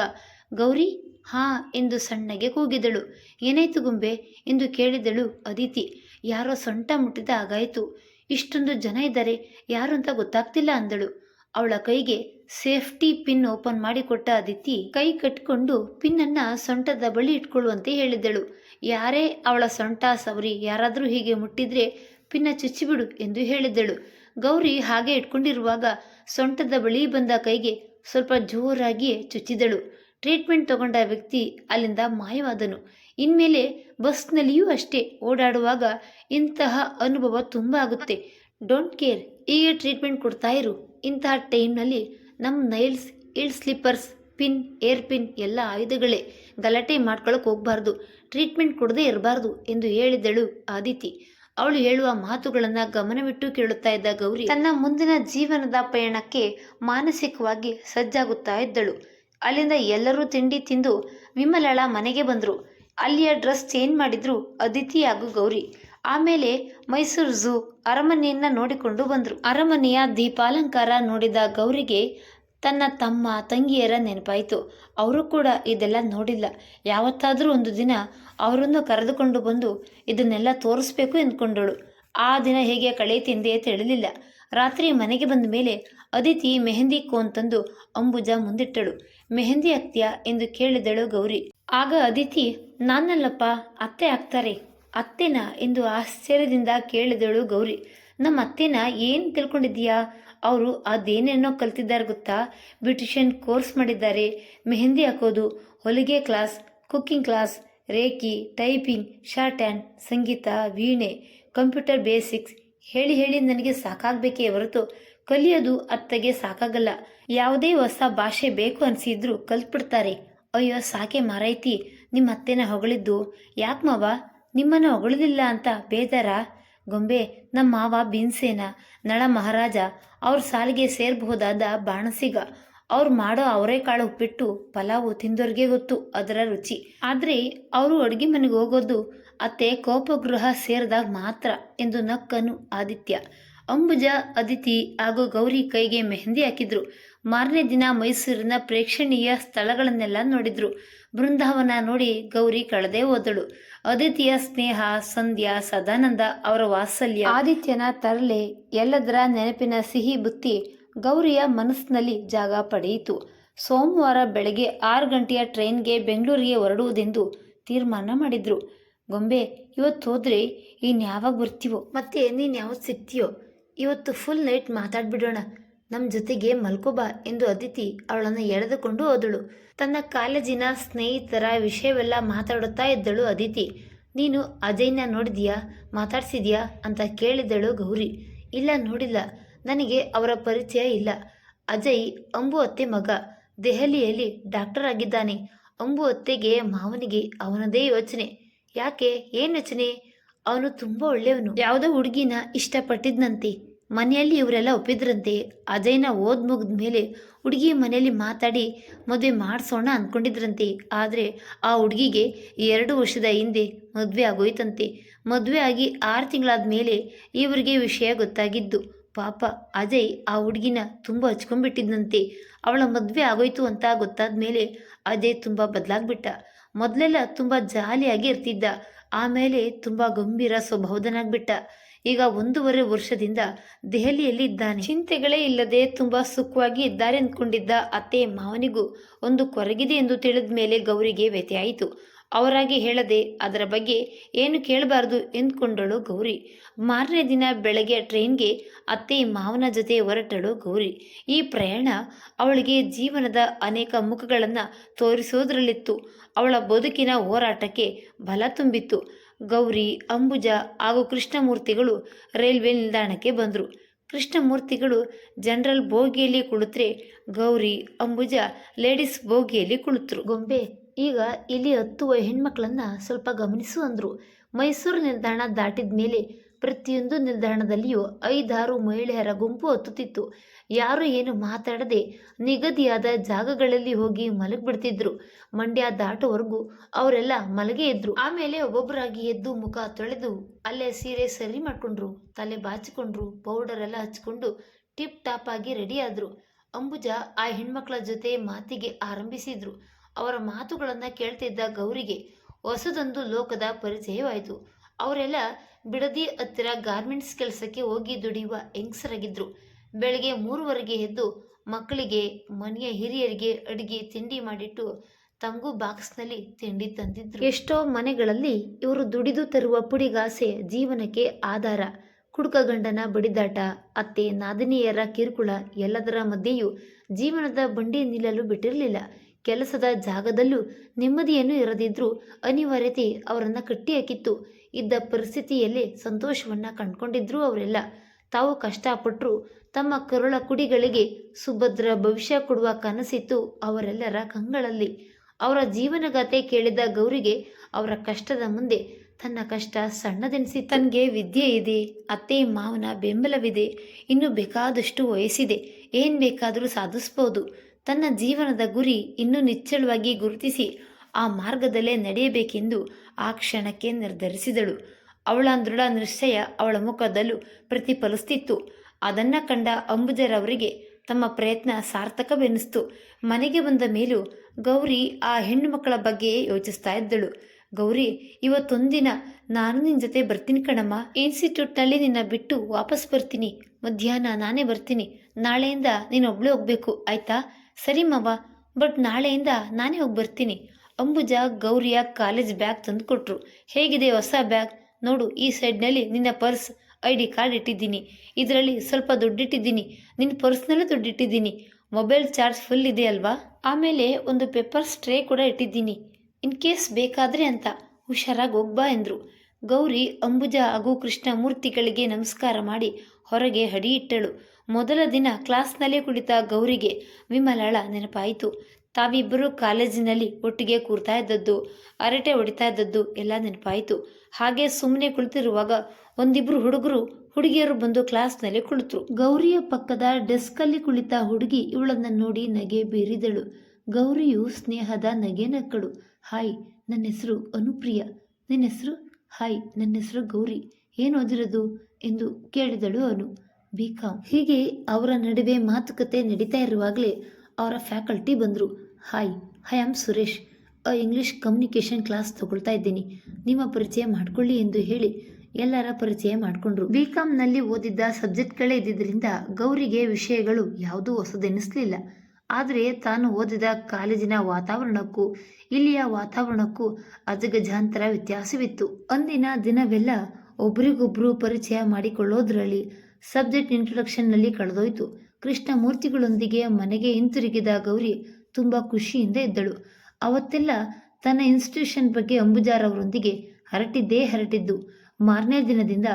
ಗೌರಿ ಹಾ ಎಂದು ಸಣ್ಣಗೆ ಕೂಗಿದಳು. ಏನಾಯ್ತು ಗುಂಬೆ? ಎಂದು ಕೇಳಿದಳು ಅದಿತಿ. ಯಾರೋ ಸೊಂಟ ಮುಟ್ಟಿದ ಹಾಗಾಯಿತು. ಇಷ್ಟೊಂದು ಜನ ಇದ್ದಾರೆ. ಯಾರು ಅಂತ ಗೊತ್ತಾಗ್ತಿಲ್ಲ ಅಂದಳು. ಅವಳ ಕೈಗೆ ಸೇಫ್ಟಿ ಪಿನ್ ಓಪನ್ ಮಾಡಿಕೊಟ್ಟ ಅದಿತಿ ಕೈ ಕಟ್ಕೊಂಡು ಪಿನ್ನನ್ನ ಸೊಂಟದ ಬಳಿ ಇಟ್ಕೊಳ್ಳುವಂತೆ ಹೇಳಿದಳು. ಯಾರೇ ಅವಳ ಸೊಂಟ ಸವರಿ ಯಾರಾದರೂ ಹೀಗೆ ಮುಟ್ಟಿದ್ರೆ ಪಿನ್ನ ಚುಚ್ಚಿಬಿಡು ಎಂದು ಹೇಳಿದಳು. ಗೌರಿ ಹಾಗೆ ಇಟ್ಕೊಂಡಿರುವಾಗ ಸೊಂಟದ ಬಳಿ ಬಂದ ಕೈಗೆ ಸ್ವಲ್ಪ ಜೋರಾಗಿಯೇ ಚುಚ್ಚಿದಳು. ಟ್ರೀಟ್ಮೆಂಟ್ ತಗೊಂಡ ವ್ಯಕ್ತಿ ಅಲ್ಲಿಂದ ಮಾಯವಾದನು. ಇನ್ಮೇಲೆ ಬಸ್ನಲ್ಲಿಯೂ ಅಷ್ಟೇ ಓಡಾಡುವಾಗ ಇಂತಹ ಅನುಭವ ತುಂಬ ಆಗುತ್ತೆ. ಡೋಂಟ್ ಕೇರ್ ಈಗ ಟ್ರೀಟ್ಮೆಂಟ್ ಕೊಡ್ತಾ ಇರು. ಇಂತಹ ಟೈಮ್ನಲ್ಲಿ ನಮ್ಮ ನೈಲ್ಸ್ ಇಲ್ ಸ್ಲಿಪ್ಪರ್ಸ್, ಪಿನ್, ಏರ್ ಪಿನ್ ಎಲ್ಲ ಆಯುಧಗಳೇ. ಗಲಾಟೆ ಮಾಡ್ಕೊಳಕ್ಕೆ ಹೋಗಬಾರ್ದು. ಟ್ರೀಟ್ಮೆಂಟ್ ಕೊಡದೇ ಇರಬಾರ್ದು ಎಂದು ಹೇಳಿದಳು ಆದಿತಿ. ಅವಳು ಹೇಳುವ ಮಾತುಗಳನ್ನು ಗಮನವಿಟ್ಟು ಕೇಳುತ್ತಾ ಇದ್ದ ಗೌರಿ ತನ್ನ ಮುಂದಿನ ಜೀವನದ ಪಯಣಕ್ಕೆ ಮಾನಸಿಕವಾಗಿ ಸಜ್ಜಾಗುತ್ತಾ ಇದ್ದಳು. ಅಲ್ಲಿಂದ ಎಲ್ಲರೂ ತಿಂಡಿ ತಿಂದು ವಿಮಲಳ ಮನೆಗೆ ಬಂದರು. ಅಲ್ಲಿಯ ಡ್ರೆಸ್ ಚೇಂಜ್ ಮಾಡಿದ್ರು ಅದಿತಿ ಹಾಗೂ ಗೌರಿ. ಆಮೇಲೆ ಮೈಸೂರು ಝೂ ಅರಮನೆಯನ್ನ ನೋಡಿಕೊಂಡು ಬಂದರು. ಅರಮನೆಯ ದೀಪಾಲಂಕಾರ ನೋಡಿದ ಗೌರಿಗೆ ತನ್ನ ತಮ್ಮ ತಂಗಿಯರ ನೆನಪಾಯಿತು. ಅವರು ಕೂಡ ಇದೆಲ್ಲ ನೋಡಿಲ್ಲ. ಯಾವತ್ತಾದರೂ ಒಂದು ದಿನ ಅವರನ್ನು ಕರೆದುಕೊಂಡು ಬಂದು ಇದನ್ನೆಲ್ಲ ತೋರಿಸ್ಬೇಕು ಎಂದ್ಕೊಂಡಳು. ಆ ದಿನ ಹೇಗೆ ಕಳೆಯುತ್ತೆಂದೇ ತಿಳಿಲಿಲ್ಲ ರಾತ್ರಿ ಮನೆಗೆ ಬಂದ ಮೇಲೆ ಅದಿತಿ ಮೆಹಂದಿ ಕೋನ್ ತಂದು ಅಂಬುಜ ಮುಂದಿಟ್ಟಳು. ಮೆಹಂದಿ ಅತ್ಯ ಎಂದು ಕೇಳಿದಳು ಗೌರಿ. ಆಗ ಅದಿತಿ, ನಾನಲ್ಲಪ್ಪ, ಅತ್ತೆ ಆಗ್ತಾರೆ, ಅತ್ತೆನಾ ಎಂದು ಆಶ್ಚರ್ಯದಿಂದ ಕೇಳಿದಳು ಗೌರಿ. ನಮ್ಮ ಅತ್ತೆನ ಏನು ತಿಳ್ಕೊಂಡಿದ್ದೀಯಾ? ಅವರು ಅದೇನೇನೋ ಕಲ್ತಿದ್ದಾರೆ ಗೊತ್ತಾ? ಬ್ಯೂಟಿಷಿಯನ್ ಕೋರ್ಸ್ ಮಾಡಿದ್ದಾರೆ, ಮೆಹಂದಿ ಹಾಕೋದು, ಹೊಲಿಗೆ class, cooking class, reiki, typing, shorthand, ಸಂಗೀತ, ವೀಣೆ, ಕಂಪ್ಯೂಟರ್ ಬೇಸಿಕ್ಸ್, ಹೇಳಿ ಹೇಳಿ ನನಗೆ ಸಾಕಾಗಬೇಕೇ ಹೊರತು ಕಲಿಯೋದು ಅತ್ತಗೆ ಸಾಕಾಗಲ್ಲ. ಯಾವುದೇ ಹೊಸ ಭಾಷೆ ಬೇಕು ಅನಿಸಿದ್ರು ಕಲ್ತ್ಬಿಡ್ತಾರೆ. ಅಯ್ಯೋ, ಸಾಕೆ ಮಾರೈತಿ. ನಿಮ್ಮ ಅತ್ತೆನ ಹೊಗಳಿದ್ದು. ಯಾಕೆ ಮಾವ? ನಿಮ್ಮನ್ನ ಹೊಗಳಿಲ್ಲ ಅಂತ ಬೇಜಾರ? ಗೊಂಬೆ ನಮ್ಮ ಮಾವ ಬಿನ್ಸೇನ ನಳ ಮಹಾರಾಜ, ಅವ್ರ ಸಾಲಿಗೆ ಸೇರ್ಬಹುದಾದ ಬಾಣಸಿಗ. ಅವ್ರು ಮಾಡೋ ಅವರೆಕಾಳು ಉಪ್ಪಿಟ್ಟು ಪಲಾವು ತಿಂದೋರ್ಗೆ ಗೊತ್ತು, ಅದರ ರುಚಿ. ಆದರೆ ಅವರು ಅಡುಗೆ ಮನೆಗೆ ಹೋಗೋದು ಅತ್ತೆ ಕೋಪಗೃಹ ಸೇರಿದಾಗ ಮಾತ್ರ ಎಂದು ನಕ್ಕನು ಆದಿತ್ಯ. ಅಂಬುಜ ಅದಿತಿ ಹಾಗೂ ಗೌರಿ ಕೈಗೆ ಮೆಹಂದಿ ಹಾಕಿದ್ರು. ಮಾರನೇ ದಿನ ಮೈಸೂರಿನ ಪ್ರೇಕ್ಷಣೀಯ ಸ್ಥಳಗಳನ್ನೆಲ್ಲ ನೋಡಿದ್ರು. ಬೃಂದಾವನ ನೋಡಿ ಗೌರಿ ಕಳೆದೇ ಹೋದಳು. ಅದಿತಿಯ ಸ್ನೇಹ ಸಂಧ್ಯಾ ಸದಾನಂದ ಅವರ ವಾತ್ಸಲ್ಯ. ಆದಿತ್ಯನ ತರಲೆ ಎಲ್ಲದರ ನೆನಪಿನ ಸಿಹಿ ಬುತ್ತಿ ಗೌರಿಯ ಮನಸ್ಸಿನಲ್ಲಿ ಜಾಗ ಪಡೆಯಿತು. ಸೋಮವಾರ ಬೆಳಗ್ಗೆ ಆರು ಗಂಟೆಯ ಟ್ರೈನ್ಗೆ ಬೆಂಗಳೂರಿಗೆ ಹೊರಡುವುದೆಂದು ತೀರ್ಮಾನ ಮಾಡಿದ್ರು. ಗೊಂಬೆ ಇವತ್ತು ಹೋದ್ರೆ ಇನ್ಯಾವಾಗ ಬರ್ತೀವೋ? ಮತ್ತೆ ನೀನು ಯಾವತ್ತು ಸಿಗ್ತೀಯೋ? ಇವತ್ತು ಫುಲ್ ನೈಟ್ ಮಾತಾಡ್ಬಿಡೋಣ. ನಮ್ಮ ಜೊತೆಗೆ ಮಲ್ಕೋಬಾ ಎಂದು ಅದಿತಿ ಅವಳನ್ನು ಎಳೆದುಕೊಂಡು ಹೋದಳು. ತನ್ನ ಕಾಲೇಜಿನ ಸ್ನೇಹಿತರ ವಿಷಯವೆಲ್ಲ ಮಾತಾಡುತ್ತಾ ಇದ್ದಳು ಅದಿತಿ. ನೀನು ಅಜಯ್ನ ನೋಡಿದ್ಯಾ? ಮಾತಾಡ್ಸಿದ್ಯಾ? ಅಂತ ಕೇಳಿದಳು ಗೌರಿ. ಇಲ್ಲ, ನೋಡಿಲ್ಲ. ನನಗೆ ಅವರ ಪರಿಚಯ ಇಲ್ಲ. ಅಜಯ್ ಅಂಬು ಅತ್ತೆ ಮಗ. ದೆಹಲಿಯಲ್ಲಿ ಡಾಕ್ಟರ್ ಆಗಿದ್ದಾನೆ. ಅಂಬು ಅತ್ತೆಗೆ ಮಾವನಿಗೆ ಅವನದೇ ಯೋಚನೆ. ಯಾಕೆ? ಏನು ಯೋಚನೆ? ಅವನು ತುಂಬ ಒಳ್ಳೆಯವನು. ಯಾವುದೋ ಹುಡುಗಿನ ಇಷ್ಟಪಟ್ಟಿದ್ನಂತೆ. ಮನೆಯಲ್ಲಿ ಇವರೆಲ್ಲ ಒಪ್ಪಿದ್ರಂತೆ. ಅಜಯ್ನ ಓದ್ ಮುಗಿದ ಮೇಲೆ ಹುಡುಗಿ ಮನೆಯಲ್ಲಿ ಮಾತಾಡಿ ಮದುವೆ ಮಾಡಿಸೋಣ ಅಂದ್ಕೊಂಡಿದ್ರಂತೆ ಆದರೆ ಆ ಹುಡುಗಿಗೆ ಎರಡು ವರ್ಷದ ಹಿಂದೆ ಮದುವೆ ಆಗೋಯ್ತಂತೆ. ಮದುವೆ ಆಗಿ ಆರು ತಿಂಗಳಾದ ಮೇಲೆ ಇವರಿಗೆ ವಿಷಯ ಗೊತ್ತಾಗಿದ್ದು, ಪಾಪ ಅಜಯ್ ಆ ಹುಡುಗಿನ ತುಂಬ ಹಚ್ಕೊಂಡ್ಬಿಟ್ಟಿದ್ದಂತೆ ಅವಳ ಮದುವೆ ಆಗೋಯ್ತು ಅಂತ ಗೊತ್ತಾದ ಮೇಲೆ ಅಜಯ್ ತುಂಬ ಬದಲಾಗ್ಬಿಟ್ಟ. ಮೊದಲೆಲ್ಲ ತುಂಬ ಜಾಲಿಯಾಗಿ ಇರ್ತಿದ್ದ. ಆಮೇಲೆ ತುಂಬ ಗಂಭೀರ ಸ್ವಭಾವದನಾಗ್ಬಿಟ್ಟ. ಈಗ ಒಂದೂವರೆ ವರ್ಷದಿಂದ ದೆಹಲಿಯಲ್ಲಿ ಇದ್ದಾನೆ. ಚಿಂತೆಗಳೇ ಇಲ್ಲದೆ ತುಂಬಾ ಸುಖವಾಗಿ ಇದ್ದಾರೆ ಅಂದ್ಕೊಂಡಿದ್ದ ಅತ್ತೆ ಮಾವನಿಗೂ ಒಂದು ಕೊರಗಿದೆ ಎಂದು ತಿಳಿದ ಮೇಲೆ ಗೌರಿಗೆ ವ್ಯಥೆಯಾಯಿತು. ಅವರಾಗಿ ಹೇಳದೆ, ಅದರ ಬಗ್ಗೆ ಏನು ಕೇಳಬಾರದು? ಎಂದ್ಕೊಂಡಳು ಗೌರಿ. ಮಾರನೇ ದಿನ ಬೆಳಗ್ಗೆ ಟ್ರೈನ್ಗೆ ಅತ್ತೆ ಮಾವನ ಜೊತೆ ಹೊರಟಳು ಗೌರಿ. ಈ ಪ್ರಯಾಣ ಅವಳಿಗೆ ಜೀವನದ ಅನೇಕ ಮುಖಗಳನ್ನು ತೋರಿಸೋದ್ರಲ್ಲಿತ್ತು. ಅವಳ ಬದುಕಿನ ಹೋರಾಟಕ್ಕೆ ಬಲ ತುಂಬಿತ್ತು. ಗೌರಿ, ಅಂಬುಜ ಹಾಗೂ ಕೃಷ್ಣಮೂರ್ತಿಗಳು ರೈಲ್ವೆ ನಿಲ್ದಾಣಕ್ಕೆ ಬಂದರು. ಕೃಷ್ಣಮೂರ್ತಿಗಳು ಜನರಲ್ ಬೋಗಿಯಲ್ಲಿ ಕುಳಿತರೆ, ಗೌರಿ, ಅಂಬುಜ ಲೇಡೀಸ್ ಬೋಗಿಯಲ್ಲಿ ಕುಳಿತರು. ಗೊಂಬೆ, ಈಗ ಇಲ್ಲಿ ಹತ್ತುವ ಹೆಣ್ಮಕ್ಳನ್ನು ಸ್ವಲ್ಪ ಗಮನಿಸು ಅಂದರು. ಮೈಸೂರು ನಿಲ್ದಾಣ ದಾಟಿದ ಮೇಲೆ ಪ್ರತಿಯೊಂದು ನಿಲ್ದಾಣದಲ್ಲಿಯೂ ಐದಾರು ಮಹಿಳೆಯರ ಗುಂಪು ಹತ್ತುತ್ತಿತ್ತು. ಯಾರು ಏನು ಮಾತಾಡದೆ ನಿಗದಿಯಾದ ಜಾಗಗಳಲ್ಲಿ ಹೋಗಿ ಮಲಗಿಬಿಡ್ತಿದ್ರು. ಮಂಡ್ಯ ದಾಟೋವರೆಗೂ ಅವರೆಲ್ಲ ಮಲಗೇ ಇದ್ರು. ಆಮೇಲೆ ಒಬ್ಬೊಬ್ಬರಾಗಿ ಎದ್ದು ಮುಖ ತೊಳೆದು ಅಲ್ಲೇ ಸೀರೆ ಸರಿ ಮಾಡ್ಕೊಂಡ್ರು. ತಲೆ ಬಾಚಿಕೊಂಡ್ರು. ಪೌಡರ್ ಎಲ್ಲ ಹಚ್ಕೊಂಡು ಟಿಪ್ ಟಾಪ್ ಆಗಿ ರೆಡಿ ಆದ್ರು. ಅಂಬುಜ ಆ ಹೆಣ್ಮಕ್ಳ ಜೊತೆ ಮಾತಿಗೆ ಆರಂಭಿಸಿದ್ರು. ಅವರ ಮಾತುಗಳನ್ನು ಕೇಳ್ತಿದ್ದ ಗೌರಿಗೆ ಹೊಸದೊಂದು ಲೋಕದ ಪರಿಚಯವಾಯಿತು. ಅವರೆಲ್ಲ ಬಿಡದಿ ಹತ್ತಿರ ಗಾರ್ಮೆಂಟ್ಸ್ ಕೆಲಸಕ್ಕೆ ಹೋಗಿ ದುಡಿಯುವ ಹೆಂಗಸರಾಗಿದ್ದರು ಬೆಳಗ್ಗೆ ಮೂರುವರೆಗೆ ಎದ್ದು ಮಕ್ಕಳಿಗೆ, ಮನೆಯ ಹಿರಿಯರಿಗೆ ಅಡಿಗೆ, ತಿಂಡಿ ಮಾಡಿಟ್ಟು ತಂಗು ಬಾಕ್ಸ್ನಲ್ಲಿ ತಿಂಡಿ ತಂದಿದ್ರು. ಎಷ್ಟೋ ಮನೆಗಳಲ್ಲಿ ಇವರು ದುಡಿದು ತರುವ ಪುಡಿಗಾಸೆ ಜೀವನಕ್ಕೆ ಆಧಾರ. ಕುಡುಕ ಗಂಡನ ಬಡಿದಾಟ, ಅತ್ತೆ, ನಾದಿನಿಯರ ಕಿರುಕುಳ ಎಲ್ಲದರ ಮಧ್ಯೆಯೂ ಜೀವನದ ಬಂಡಿ ನಿಲ್ಲಲು ಬಿಟ್ಟಿರಲಿಲ್ಲ. ಕೆಲಸದ ಜಾಗದಲ್ಲೂ ನೆಮ್ಮದಿಯನ್ನು ಇರದಿದ್ರು ಅನಿವಾರ್ಯತೆ ಅವರನ್ನು ಕಟ್ಟಿ ಹಾಕಿತ್ತು ಇದ್ದ ಪರಿಸ್ಥಿತಿಯಲ್ಲಿ ಸಂತೋಷವನ್ನ ಕಂಡುಕೊಂಡಿದ್ರು ಅವರೆಲ್ಲ. ತಾವು ಕಷ್ಟಪಟ್ಟರು ತಮ್ಮ ಕರುಳ ಕುಡಿಗಳಿಗೆ ಸುಭದ್ರ ಭವಿಷ್ಯ ಕೊಡುವ ಕನಸಿತ್ತು ಅವರೆಲ್ಲರ ಕಂಗಳಲ್ಲಿ ಅವರ ಜೀವನಗಾಥೆ ಕೇಳಿದ ಗೌರಿಗೆ ಅವರ ಕಷ್ಟದ ಮುಂದೆ ತನ್ನ ಕಷ್ಟ ಸಣ್ಣದೆನಿಸಿ ತನಗೆ ವಿದ್ಯೆ ಇದೆ, ಅತ್ತೆ ಮಾವನ ಬೆಂಬಲವಿದೆ, ಇನ್ನು ಬೇಕಾದಷ್ಟು ವಯಸ್ಸಿದೆ. ಏನು ಬೇಕಾದರೂ ಸಾಧಿಸ್ಬೋದು. ತನ್ನ ಜೀವನದ ಗುರಿ ಇನ್ನೂ ನಿಚ್ಚಳವಾಗಿ ಗುರುತಿಸಿ ಆ ಮಾರ್ಗದಲ್ಲೇ ನಡೆಯಬೇಕೆಂದು ಆ ಕ್ಷಣಕ್ಕೆ ನಿರ್ಧರಿಸಿದಳು. ಅವಳ ದೃಢ ನಿಶ್ಚಯ ಅವಳ ಮುಖದಲ್ಲೂ ಪ್ರತಿಫಲಿಸ್ತಿತ್ತು. ಅದನ್ನ ಕಂಡ ಅಂಬುಜರವರಿಗೆ ತಮ್ಮ ಪ್ರಯತ್ನ ಸಾರ್ಥಕವೆನಿಸ್ತು. ಮನೆಗೆ ಬಂದ ಮೇಲೂ ಗೌರಿ ಆ ಹೆಣ್ಣು ಮಕ್ಕಳ ಬಗ್ಗೆ ಯೋಚಿಸ್ತಾ ಇದ್ದಳು. ಗೌರಿ, ಇವತ್ತೊಂದಿನ ನಾನು ನಿನ್ನ ಜೊತೆ ಬರ್ತೀನಿ ಕಣಮ್ಮ. ಇನ್ಸ್ಟಿಟ್ಯೂಟ್ನಲ್ಲಿ ನಿನ್ನ ಬಿಟ್ಟು ವಾಪಸ್ ಬರ್ತೀನಿ. ಮಧ್ಯಾಹ್ನ ನಾನೇ ಬರ್ತೀನಿ. ನಾಳೆಯಿಂದ ನೀನು ಒಬ್ಳೇ ಹೋಗ್ಬೇಕು, ಆಯ್ತಾ? ಸರಿ ಮಾವ, ಬಟ್ ನಾಳೆಯಿಂದ ನಾನೇ ಹೋಗಿ ಬರ್ತೀನಿ ಅಂಬುಜ ಗೌರಿಯ ಕಾಲೇಜ್ ಬ್ಯಾಗ್ ತಂದುಕೊಟ್ರು ಹೇಗಿದೆ ಹೊಸ ಬ್ಯಾಗ್? ನೋಡು, ಈ ಸೈಡ್ನಲ್ಲಿ ನಿನ್ನ ಪರ್ಸ್ ಐ ಡಿ ಕಾರ್ಡ್ ಇಟ್ಟಿದ್ದೀನಿ. ಇದರಲ್ಲಿ ಸ್ವಲ್ಪ ದುಡ್ಡಿಟ್ಟಿದ್ದೀನಿ. ನಿನ್ನ ಪರ್ಸ್ನಲ್ಲೂ ದುಡ್ಡಿಟ್ಟಿದ್ದೀನಿ. ಮೊಬೈಲ್ ಚಾರ್ಜ್ ಫುಲ್ ಇದೆ ಅಲ್ವಾ? ಆಮೇಲೆ ಒಂದು ಪೇಪರ್ ಸ್ಟ್ರೇ ಕೂಡ ಇಟ್ಟಿದ್ದೀನಿ. ಇನ್ ಕೇಸ್ ಬೇಕಾದರೆ ಅಂತ. ಹುಷಾರಾಗಿ ಹೋಗ್ಬಾ ಎಂದರು. ಗೌರಿ ಅಂಬುಜ ಹಾಗೂ ಕೃಷ್ಣ ಮೂರ್ತಿಗಳಿಗೆ ನಮಸ್ಕಾರ ಮಾಡಿ ಹೊರಗೆ ಹಡಿ ಇಟ್ಟಳು. ಮೊದಲ ದಿನ ಕ್ಲಾಸ್ನಲ್ಲೇ ಕುಳಿತ ಗೌರಿಗೆ ವಿಮಲಾಳ ನೆನಪಾಯಿತು. ತಾವಿಬ್ಬರು ಕಾಲೇಜಿನಲ್ಲಿ ಒಟ್ಟಿಗೆ ಕೂರ್ತಾ ಇದ್ದದ್ದು, ಅರಟೆ ಹೊಡಿತಾ ಇದ್ದದ್ದು ಎಲ್ಲ ನೆನಪಾಯಿತು. ಹಾಗೆ ಸುಮ್ಮನೆ ಕುಳಿತಿರುವಾಗ ಒಂದಿಬ್ರು ಹುಡುಗರು, ಹುಡುಗಿಯರು ಬಂದು ಕ್ಲಾಸ್ನಲ್ಲಿ ಕುಳಿತರು. ಗೌರಿಯ ಪಕ್ಕದ ಡೆಸ್ಕಲ್ಲಿ ಕುಳಿತ ಹುಡುಗಿ ಇವಳನ್ನ ನೋಡಿ ನಗೆ ಬೀರಿದಳು. ಗೌರಿಯು ಸ್ನೇಹದ ನಗೆ ನಕ್ಕಳು. ಹಾಯ್, ನನ್ನ ಹೆಸರು ಅನುಪ್ರಿಯ. ನಿನ್ನ ಹೆಸರು? ಹಾಯ್, ನನ್ನ ಹೆಸರು ಗೌರಿ. ಏನು ಓದಿರೋದು? ಎಂದು ಕೇಳಿದಳು ಅನು. ಬಿ. ಕಾಮ್ ಹೀಗೆ ಅವರ ನಡುವೆ ಮಾತುಕತೆ ನಡೀತಾ ಇರುವಾಗಲೇ ಅವರ ಫ್ಯಾಕಲ್ಟಿ ಬಂದರು. Hi I am Suresh. Uh English communication class ತಗೊಳ್ತಾ ಇದ್ದೀನಿ. ನಿಮ್ಮ ಪರಿಚಯ ಮಾಡಿಕೊಳ್ಳಿ ಎಂದು ಹೇಳಿ ಎಲ್ಲರ ಪರಿಚಯ ಮಾಡಿಕೊಂಡ್ರು. ಬಿ ಕಾಮ್ನಲ್ಲಿ ಓದಿದ್ದ ಸಬ್ಜೆಕ್ಟ್ಗಳೇ ಇದ್ದಿದ್ದರಿಂದ ಗೌರಿಗೆ ವಿಷಯಗಳು ಯಾವುದೂ ಹೊಸದೆನಿಸಲಿಲ್ಲ. ಆದರೆ ತಾನು ಓದಿದ ಕಾಲೇಜಿನ ವಾತಾವರಣಕ್ಕೂ ಇಲ್ಲಿಯ ವಾತಾವರಣಕ್ಕೂ ಅಜಗಜಾಂತರ ವ್ಯತ್ಯಾಸವಿತ್ತು. ಅಂದಿನ ದಿನವೆಲ್ಲ ಒಬ್ರಿಗೊಬ್ರು ಪರಿಚಯ ಮಾಡಿಕೊಳ್ಳೋದ್ರಲ್ಲಿ ಸಬ್ಜೆಕ್ಟ್ ಇಂಟ್ರೊಡಕ್ಷನ್ನಲ್ಲಿ ಕಳೆದೋಯ್ತು. ಕೃಷ್ಣಮೂರ್ತಿಗಳೊಂದಿಗೆ ಮನೆಗೆ ಹಿಂತಿರುಗಿದ ಗೌರಿ ತುಂಬ ಖುಷಿಯಿಂದ ಇದ್ದಳು ಅವತ್ತೆಲ್ಲ ತನ್ನ ಇನ್ಸ್ಟಿಟ್ಯೂಷನ್ ಬಗ್ಗೆ ಅಂಬುಜಾರವರೊಂದಿಗೆ ಹರಟಿದ್ದೇ ಹರಟಿದ್ದು. ಮಾರನೇ ದಿನದಿಂದ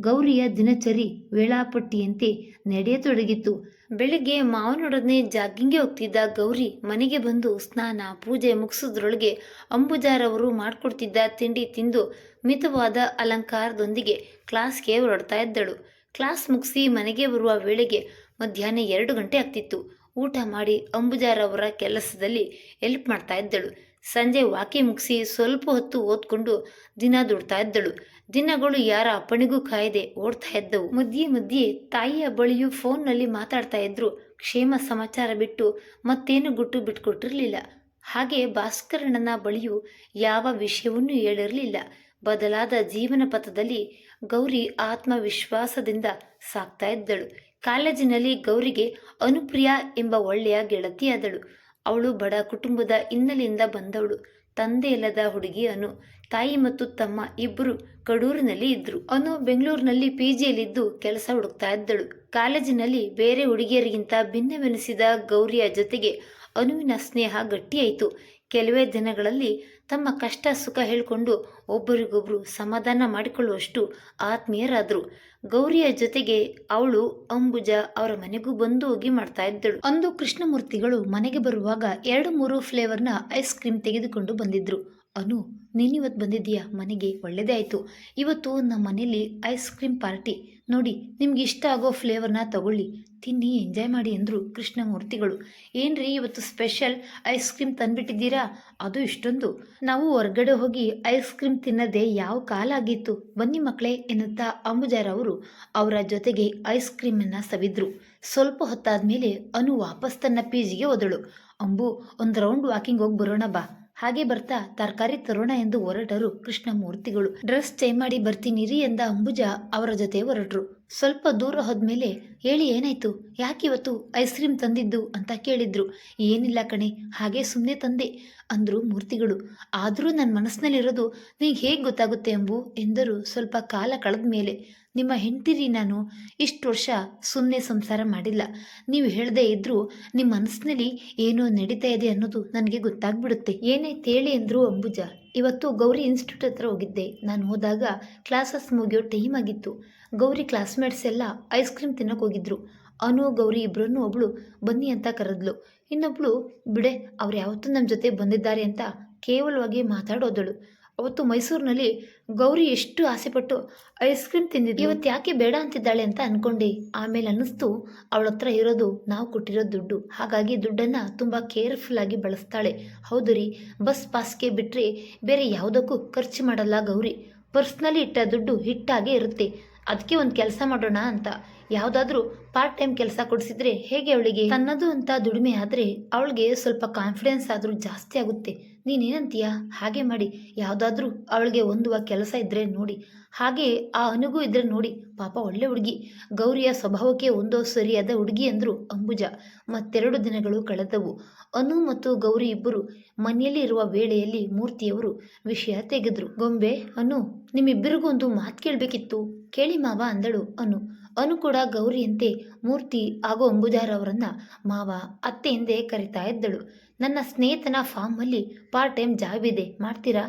ಗೌರಿಯ ದಿನಚರಿ ವೇಳಾಪಟ್ಟಿಯಂತೆ ನಡೆಯತೊಡಗಿತ್ತು. ಬೆಳಿಗ್ಗೆ ಮಾವನೊಡನೆ ಜಾಗಿಂಗ್ಗೆ ಹೋಗ್ತಿದ್ದ ಗೌರಿ ಮನೆಗೆ ಬಂದು ಸ್ನಾನ, ಪೂಜೆ ಮುಗಿಸೋದ್ರೊಳಗೆ ಅಂಬುಜಾರವರು ಮಾಡಿಕೊಡ್ತಿದ್ದ ತಿಂಡಿ ತಿಂದು ಮಿತವಾದ ಅಲಂಕಾರದೊಂದಿಗೆ ಕ್ಲಾಸ್ಗೆ ಹೊರಡ್ತಾ ಇದ್ದಳು ಕ್ಲಾಸ್ ಮುಗಿಸಿ ಮನೆಗೆ ಬರುವ ವೇಳೆಗೆ ಮಧ್ಯಾಹ್ನ ಎರಡು ಗಂಟೆ ಆಗ್ತಿತ್ತು. ಊಟ ಮಾಡಿ ಅಂಬುಜಾರವರ ಕೆಲಸದಲ್ಲಿ ಹೆಲ್ಪ್ ಮಾಡ್ತಾ ಇದ್ದಳು. ಸಂಜೆ ವಾಕಿ ಮುಗಿಸಿ ಸ್ವಲ್ಪ ಹೊತ್ತು ಓದ್ಕೊಂಡು ದಿನ ದುಡ್ತಾ ಇದ್ದಳು. ದಿನಗಳು ಯಾರ ಅಪ್ಪಣಿಗೂ ಕಾಯದೆ ಓಡ್ತಾ ಇದ್ದವು. ಮಧ್ಯೆ ಮಧ್ಯೆ ತಾಯಿಯ ಬಳಿಯೂ ಫೋನ್ನಲ್ಲಿ ಮಾತಾಡ್ತಾ ಇದ್ರು. ಕ್ಷೇಮ ಸಮಾಚಾರ ಬಿಟ್ಟು ಮತ್ತೇನು ಗುಟ್ಟು ಬಿಟ್ಕೊಟ್ಟಿರಲಿಲ್ಲ. ಹಾಗೆ ಭಾಸ್ಕರಣ್ಣನ ಬಳಿಯೂ ಯಾವ ವಿಷಯವನ್ನೂ ಹೇಳಿರಲಿಲ್ಲ. ಬದಲಾದ ಜೀವನ ಪಥದಲ್ಲಿ ಗೌರಿ ಆತ್ಮವಿಶ್ವಾಸದಿಂದ ಸಾಕ್ತಾ ಇದ್ದಳು. ಕಾಲೇಜಿನಲ್ಲಿ ಗೌರಿಗೆ ಅನುಪ್ರಿಯ ಎಂಬ ಒಳ್ಳೆಯ ಗೆಳತಿಯಾದಳು. ಅವಳು ಬಡ ಕುಟುಂಬದ ಹಿನ್ನೆಲೆಯಿಂದ ಬಂದವಳು. ತಂದೆ ಇಲ್ಲದ ಹುಡುಗಿ ಅನು. ತಾಯಿ ಮತ್ತು ತಮ್ಮ ಇಬ್ಬರು ಕಡೂರಿನಲ್ಲಿ ಇದ್ರು. ಅನು ಬೆಂಗಳೂರಿನಲ್ಲಿ ಪಿ ಜಿಯಲ್ಲಿದ್ದು ಕೆಲಸ ಹುಡುಕ್ತಾ ಇದ್ದಳು. ಕಾಲೇಜಿನಲ್ಲಿ ಬೇರೆ ಹುಡುಗಿಯರಿಗಿಂತ ಭಿನ್ನವೆನಿಸಿದ ಗೌರಿಯ ಜೊತೆಗೆ ಅನುವಿನ ಸ್ನೇಹ ಗಟ್ಟಿಯಾಯಿತು. ಕೆಲವೇ ದಿನಗಳಲ್ಲಿ ತಮ್ಮ ಕಷ್ಟ ಸುಖ ಹೇಳಿಕೊಂಡು ಒಬ್ಬರಿಗೊಬ್ಬರು ಸಮಾಧಾನ ಮಾಡಿಕೊಳ್ಳುವಷ್ಟು ಆತ್ಮೀಯರಾದರು. ಗೌರಿಯ ಜೊತೆಗೆ ಅವಳು ಅಂಬುಜ ಅವರ ಮನೆಗೂ ಬಂದು ಹೋಗಿ ಮಾಡ್ತಾ ಇದ್ದಳು. ಅಂದು ಕೃಷ್ಣಮೂರ್ತಿಗಳು ಮನೆಗೆ ಬರುವಾಗ ಎರಡು ಮೂರು ಫ್ಲೇವರ್ನ ಐಸ್ ಕ್ರೀಮ್ ತೆಗೆದುಕೊಂಡು ಬಂದಿದ್ರು. ಅನು ನೀನಿವತ್ತು ಬಂದಿದ್ದೀಯಾ? ಮನೆಗೆ ಒಳ್ಳೆಯದೇ ಆಯಿತು. ಇವತ್ತು ನಮ್ಮ ಮನೇಲಿ ಐಸ್ ಕ್ರೀಮ್ ಪಾರ್ಟಿ ನೋಡಿ, ನಿಮ್ಗೆ ಇಷ್ಟ ಆಗೋ ಫ್ಲೇವರ್ನ ತಗೊಳ್ಳಿ. ತಿನ್ನಿ ಎಂಜಾಯ್ ಮಾಡಿ ಅಂದರು ಕೃಷ್ಣಮೂರ್ತಿಗಳು. ಏನ್ರಿ ಇವತ್ತು ಸ್ಪೆಷಲ್ ಐಸ್ ಕ್ರೀಮ್ ತಂದ್ಬಿಟ್ಟಿದ್ದೀರಾ? ಅದು ಇಷ್ಟೊಂದು. ನಾವು ಹೊರಗಡೆ ಹೋಗಿ ಐಸ್ ಕ್ರೀಮ್ ತಿನ್ನದೆ ಯಾವ ಕಾಲ ಆಗಿತ್ತು? ಬನ್ನಿ ಮಕ್ಕಳೇ ಎನ್ನುತ್ತಾ ಅಂಬುಜಾರವರು ಅವರ ಜೊತೆಗೆ ಐಸ್ ಕ್ರೀಮನ್ನು ಸವಿದ್ರು. ಸ್ವಲ್ಪ ಹೊತ್ತಾದ ಮೇಲೆ ಅನು ವಾಪಸ್ ತನ್ನ ಪೀಜಿಗೆ ಹೋದಳು. ಅಂಬು, ಒಂದು ರೌಂಡ್ ವಾಕಿಂಗ್ ಹೋಗಿ ಬರೋಣ ಬಾ. ಹಾಗೆ ಬರ್ತಾ ತರಕಾರಿ ತರೋಣ ಎಂದು ಹೊರಟರು ಕೃಷ್ಣಮೂರ್ತಿಗಳು. ಡ್ರೆಸ್ ಚೇಂಜ್ ಮಾಡಿ ಬರ್ತೀನಿ ರೀ ಎಂದ ಅಂಬುಜ ಅವರ ಜೊತೆ ಹೊರಟ್ರು. ಸ್ವಲ್ಪ ದೂರ ಹೋದ್ಮೇಲೆ ಹೇಳಿ ಏನಾಯ್ತು? ಯಾಕಿವತ್ತು ಐಸ್ ಕ್ರೀಮ್ ತಂದಿದ್ದು ಅಂತ ಕೇಳಿದ್ರು. ಏನಿಲ್ಲ ಕಣೆ, ಹಾಗೆ ಸುಮ್ಮನೆ ತಂದೆ ಅಂದ್ರು ಮೂರ್ತಿಗಳು. ಆದರೂ ನನ್ನ ಮನಸ್ಸಿನಲ್ಲಿರೋದು ನಿಂಗೆ ಹೇಗೆ ಗೊತ್ತಾಗುತ್ತೆ ಎಂಬು ಎಂದರು ಸ್ವಲ್ಪ ಕಾಲ ಕಳೆದ ಮೇಲೆ ನಿಮ್ಮ ಹೆಂಡತಿರಿ ನಾನು, ಇಷ್ಟು ವರ್ಷ ಸುಮ್ಮನೆ ಸಂಸಾರ ಮಾಡಿಲ್ಲ. ನೀವು ಹೇಳದೇ ಇದ್ದರೂ ನಿಮ್ಮ ಮನಸ್ಸಿನಲ್ಲಿ ಏನೋ ನಡೀತಾ ಇದೆ ಅನ್ನೋದು ನನಗೆ ಗೊತ್ತಾಗ್ಬಿಡುತ್ತೆ. ಏನೇ ಹೇಳಿ ಅಂದ್ರು ಅಂಬುಜ. ಇವತ್ತು ಗೌರಿ ಇನ್ಸ್ಟಿಟ್ಯೂಟ್ ಹತ್ರ ಹೋಗಿದ್ದೆ. ನಾನು ಹೋದಾಗ ಕ್ಲಾಸಸ್ ಮುಗಿಯೋ ಟೈಮ್ ಆಗಿತ್ತು. ಗೌರಿ ಕ್ಲಾಸ್ಮೇಟ್ಸ್ ಎಲ್ಲ ಐಸ್ ಕ್ರೀಮ್ ತಿನ್ನೋಕೆ ಹೋಗಿದ್ರು. ಅನು, ಗೌರಿ ಇಬ್ಬರನ್ನು ಒಬ್ಬಳು ಬನ್ನಿ ಅಂತ ಕರೆದ್ಲು. ಇನ್ನೊಬ್ಳು, ಬಿಡೆ, ಅವ್ರು ಯಾವತ್ತೂ ನಮ್ಮ ಜೊತೆ ಬಂದಿದ್ದಾರೆ ಅಂತ ಕೇವಲವಾಗಿ ಮಾತಾಡೋದಳು. ಅವತ್ತು ಮೈಸೂರಿನಲ್ಲಿ ಗೌರಿ ಎಷ್ಟು ಆಸೆಪಟ್ಟು ಐಸ್ ಕ್ರೀಮ್ ತಿಂದಿದ್ದು ಇವತ್ತು ಯಾಕೆ ಬೇಡ ಅಂತಿದ್ದಾಳೆ ಅಂತ ಅನ್ಕೊಂಡೆ. ಆಮೇಲೆ ಅನ್ನಿಸ್ತು, ಅವಳ ಹತ್ರ ಇರೋದು ನಾವು ಕೊಟ್ಟಿರೋ ದುಡ್ಡು. ಹಾಗಾಗಿ ದುಡ್ಡನ್ನು ತುಂಬ ಕೇರ್ಫುಲ್ ಆಗಿ ಬಳಸ್ತಾಳೆ. ಹೌದು ರೀ, ಬಸ್ ಪಾಸ್ಗೆ ಬಿಟ್ಟರೆ ಬೇರೆ ಯಾವುದಕ್ಕೂ ಖರ್ಚು ಮಾಡಲ್ಲ ಗೌರಿ. ಪರ್ಸ್ನಲಿ ಇಟ್ಟ ದುಡ್ಡು ಹಿಟ್ಟಾಗೇ ಇರುತ್ತೆ. ಅದಕ್ಕೆ ಒಂದು ಕೆಲಸ ಮಾಡೋಣ ಅಂತ. ಯಾವುದಾದ್ರೂ ಪಾರ್ಟ್ ಟೈಮ್ ಕೆಲಸ ಕೊಡಿಸಿದ್ರೆ ಹೇಗೆ ಅವಳಿಗೆ? ತನ್ನದು ಅಂತ ದುಡಿಮೆ ಆದರೆ ಅವಳಿಗೆ ಸ್ವಲ್ಪ ಕಾನ್ಫಿಡೆನ್ಸ್ ಆದರೂ ಜಾಸ್ತಿ ಆಗುತ್ತೆ. ನೀನೇನಂತೀಯ? ಹಾಗೆ ಮಾಡಿ. ಯಾವುದಾದ್ರೂ ಅವಳಿಗೆ ಹೊಂದುವ ಕೆಲಸ ಇದ್ದರೆ ನೋಡಿ. ಹಾಗೆ ಆ ಅನುಗೂ ಇದ್ರೆ ನೋಡಿ. ಪಾಪ ಒಳ್ಳೆ ಹುಡುಗಿ. ಗೌರಿಯ ಸ್ವಭಾವಕ್ಕೆ ಒಂದೋ ಸರಿಯಾದ ಹುಡುಗಿ ಅಂದರು ಅಂಬುಜ. ಮತ್ತೆರಡು ದಿನಗಳು ಕಳೆದವು. ಅನು ಮತ್ತು ಗೌರಿ ಇಬ್ಬರು ಮನೆಯಲ್ಲಿ ಇರುವ ವೇಳೆಯಲ್ಲಿ ಮೂರ್ತಿಯವರು ವಿಷಯ ತೆಗೆದರು. ಗೊಂಬೆ, ಅನು, ನಿಮ್ಮಿಬ್ಬರಿಗೂ ಒಂದು ಮಾತು ಕೇಳಬೇಕಿತ್ತು. ಕೇಳಿ ಮಾವ ಅಂದಳು. ಅನು ಅನು ಕೂಡ ಗೌರಿಯಂತೆ ಮೂರ್ತಿ ಹಾಗೂ ಅಂಬುಜಾರವರನ್ನ ಮಾವ ಅತ್ತೆ ಹಿಂದೆ ಕರಿತಾ ಇದ್ದಳು ನನ್ನ ಸ್ನೇಹಿತನ ಫಾರ್ಮಲ್ಲಿ ಪಾರ್ಟ್ ಟೈಮ್ ಜಾಬ್ ಇದೆ, ಮಾಡ್ತೀರಾ?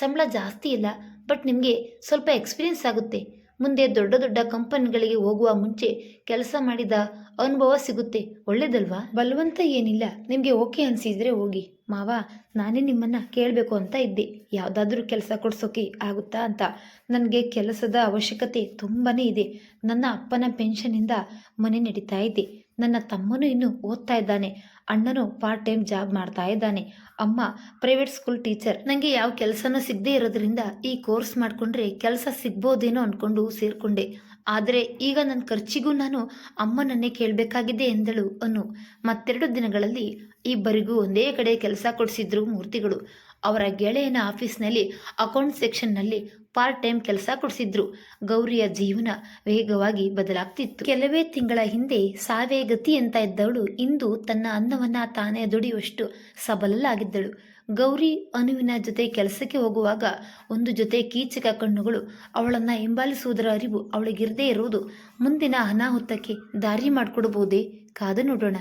ಸಂಬಳ ಜಾಸ್ತಿ ಇಲ್ಲ, ಬಟ್ ನಿಮಗೆ ಸ್ವಲ್ಪ ಎಕ್ಸ್ಪೀರಿಯನ್ಸ್ ಆಗುತ್ತೆ. ಮುಂದೆ ದೊಡ್ಡ ದೊಡ್ಡ ಕಂಪನಿಗಳಿಗೆ ಹೋಗುವ ಮುಂಚೆ ಕೆಲಸ ಮಾಡಿದ ಅನುಭವ ಸಿಗುತ್ತೆ. ಒಳ್ಳೇದಲ್ವಾ? ಬಲವಂತ ಏನಿಲ್ಲ. ನಿಮಗೆ ಓಕೆ ಅನಿಸಿದ್ರೆ ಹೋಗಿ. ಮಾವ, ನಾನೇ ನಿಮ್ಮನ್ನು ಕೇಳಬೇಕು ಅಂತ ಇದ್ದೆ. ಯಾವುದಾದ್ರೂ ಕೆಲಸ ಕೊಡ್ಸೋಕೆ ಆಗುತ್ತಾ ಅಂತ. ನನಗೆ ಕೆಲಸದ ಅವಶ್ಯಕತೆ ತುಂಬಾ ಇದೆ. ನನ್ನ ಅಪ್ಪನ ಪೆನ್ಷನಿಂದ ಮನೆ ನಡೀತಾ ಇದೆ ನನ್ನ ತಮ್ಮನೂ ಇನ್ನು ಓದ್ತಾ ಇದ್ದಾನೆ. ಅಣ್ಣನು ಪಾರ್ಟ್ ಟೈಮ್ ಜಾಬ್ ಮಾಡ್ತಾ ಇದ್ದಾನೆ. ಅಮ್ಮ, ಪ್ರೈವೇಟ್ ಸ್ಕೂಲ್ ಟೀಚರ್. ನನಗೆ ಯಾವ ಕೆಲಸನೂ ಸಿಗದೇ ಇರೋದ್ರಿಂದ ಈ ಕೋರ್ಸ್ ಮಾಡಿಕೊಂಡ್ರೆ ಕೆಲಸ ಸಿಗ್ಬೋದೇನೋ ಅಂದ್ಕೊಂಡು ಸೇರಿಕೊಂಡೆ. ಆದರೆ ಈಗ ನನ್ನ ಖರ್ಚಿಗೂ ನಾನು ಅಮ್ಮನನ್ನೇ ಕೇಳಬೇಕಾಗಿದೆ ಎಂದಳು ಅನು. ಮತ್ತೆರಡು ದಿನಗಳಲ್ಲಿ ಇಬ್ಬರಿಗೂ ಒಂದೇ ಕಡೆ ಕೆಲಸ ಕೊಡಿಸಿದ್ರು ಮೂರ್ತಿಗಳು. ಅವರ ಗೆಳೆಯನ ಆಫೀಸ್ನಲ್ಲಿ ಅಕೌಂಟ್ ಸೆಕ್ಷನ್ನಲ್ಲಿ ಪಾರ್ಟ್ ಟೈಮ್ ಕೆಲಸ ಕೊಡಿಸಿದ್ರು. ಗೌರಿಯ ಜೀವನ ವೇಗವಾಗಿ ಬದಲಾಗ್ತಿತ್ತು. ಕೆಲವೇ ತಿಂಗಳ ಹಿಂದೆ ಸಾವೇ ಗತಿ ಅಂತ ಇದ್ದವಳು ಇಂದು ತನ್ನ ಅನ್ನವನ್ನು ತಾನೇ ದುಡಿಯುವಷ್ಟು ಸಬಲಲಾಗಿದ್ದಳು ಗೌರಿ ಅನುವಿನ ಜೊತೆ ಕೆಲಸಕ್ಕೆ ಹೋಗುವಾಗ ಒಂದು ಜೊತೆ ಕೀಚಕ ಕಣ್ಣುಗಳು ಅವಳನ್ನು ಹಿಂಬಾಲಿಸುವುದರ ಅರಿವು ಅವಳಿಗಿರದೇ ಇರುವುದು. ಮುಂದಿನ ಅನಾಹುತಕ್ಕೆ ದಾರಿ ಮಾಡಿಕೊಡಬಹುದೇ ಕಾದು ನೋಡೋಣ.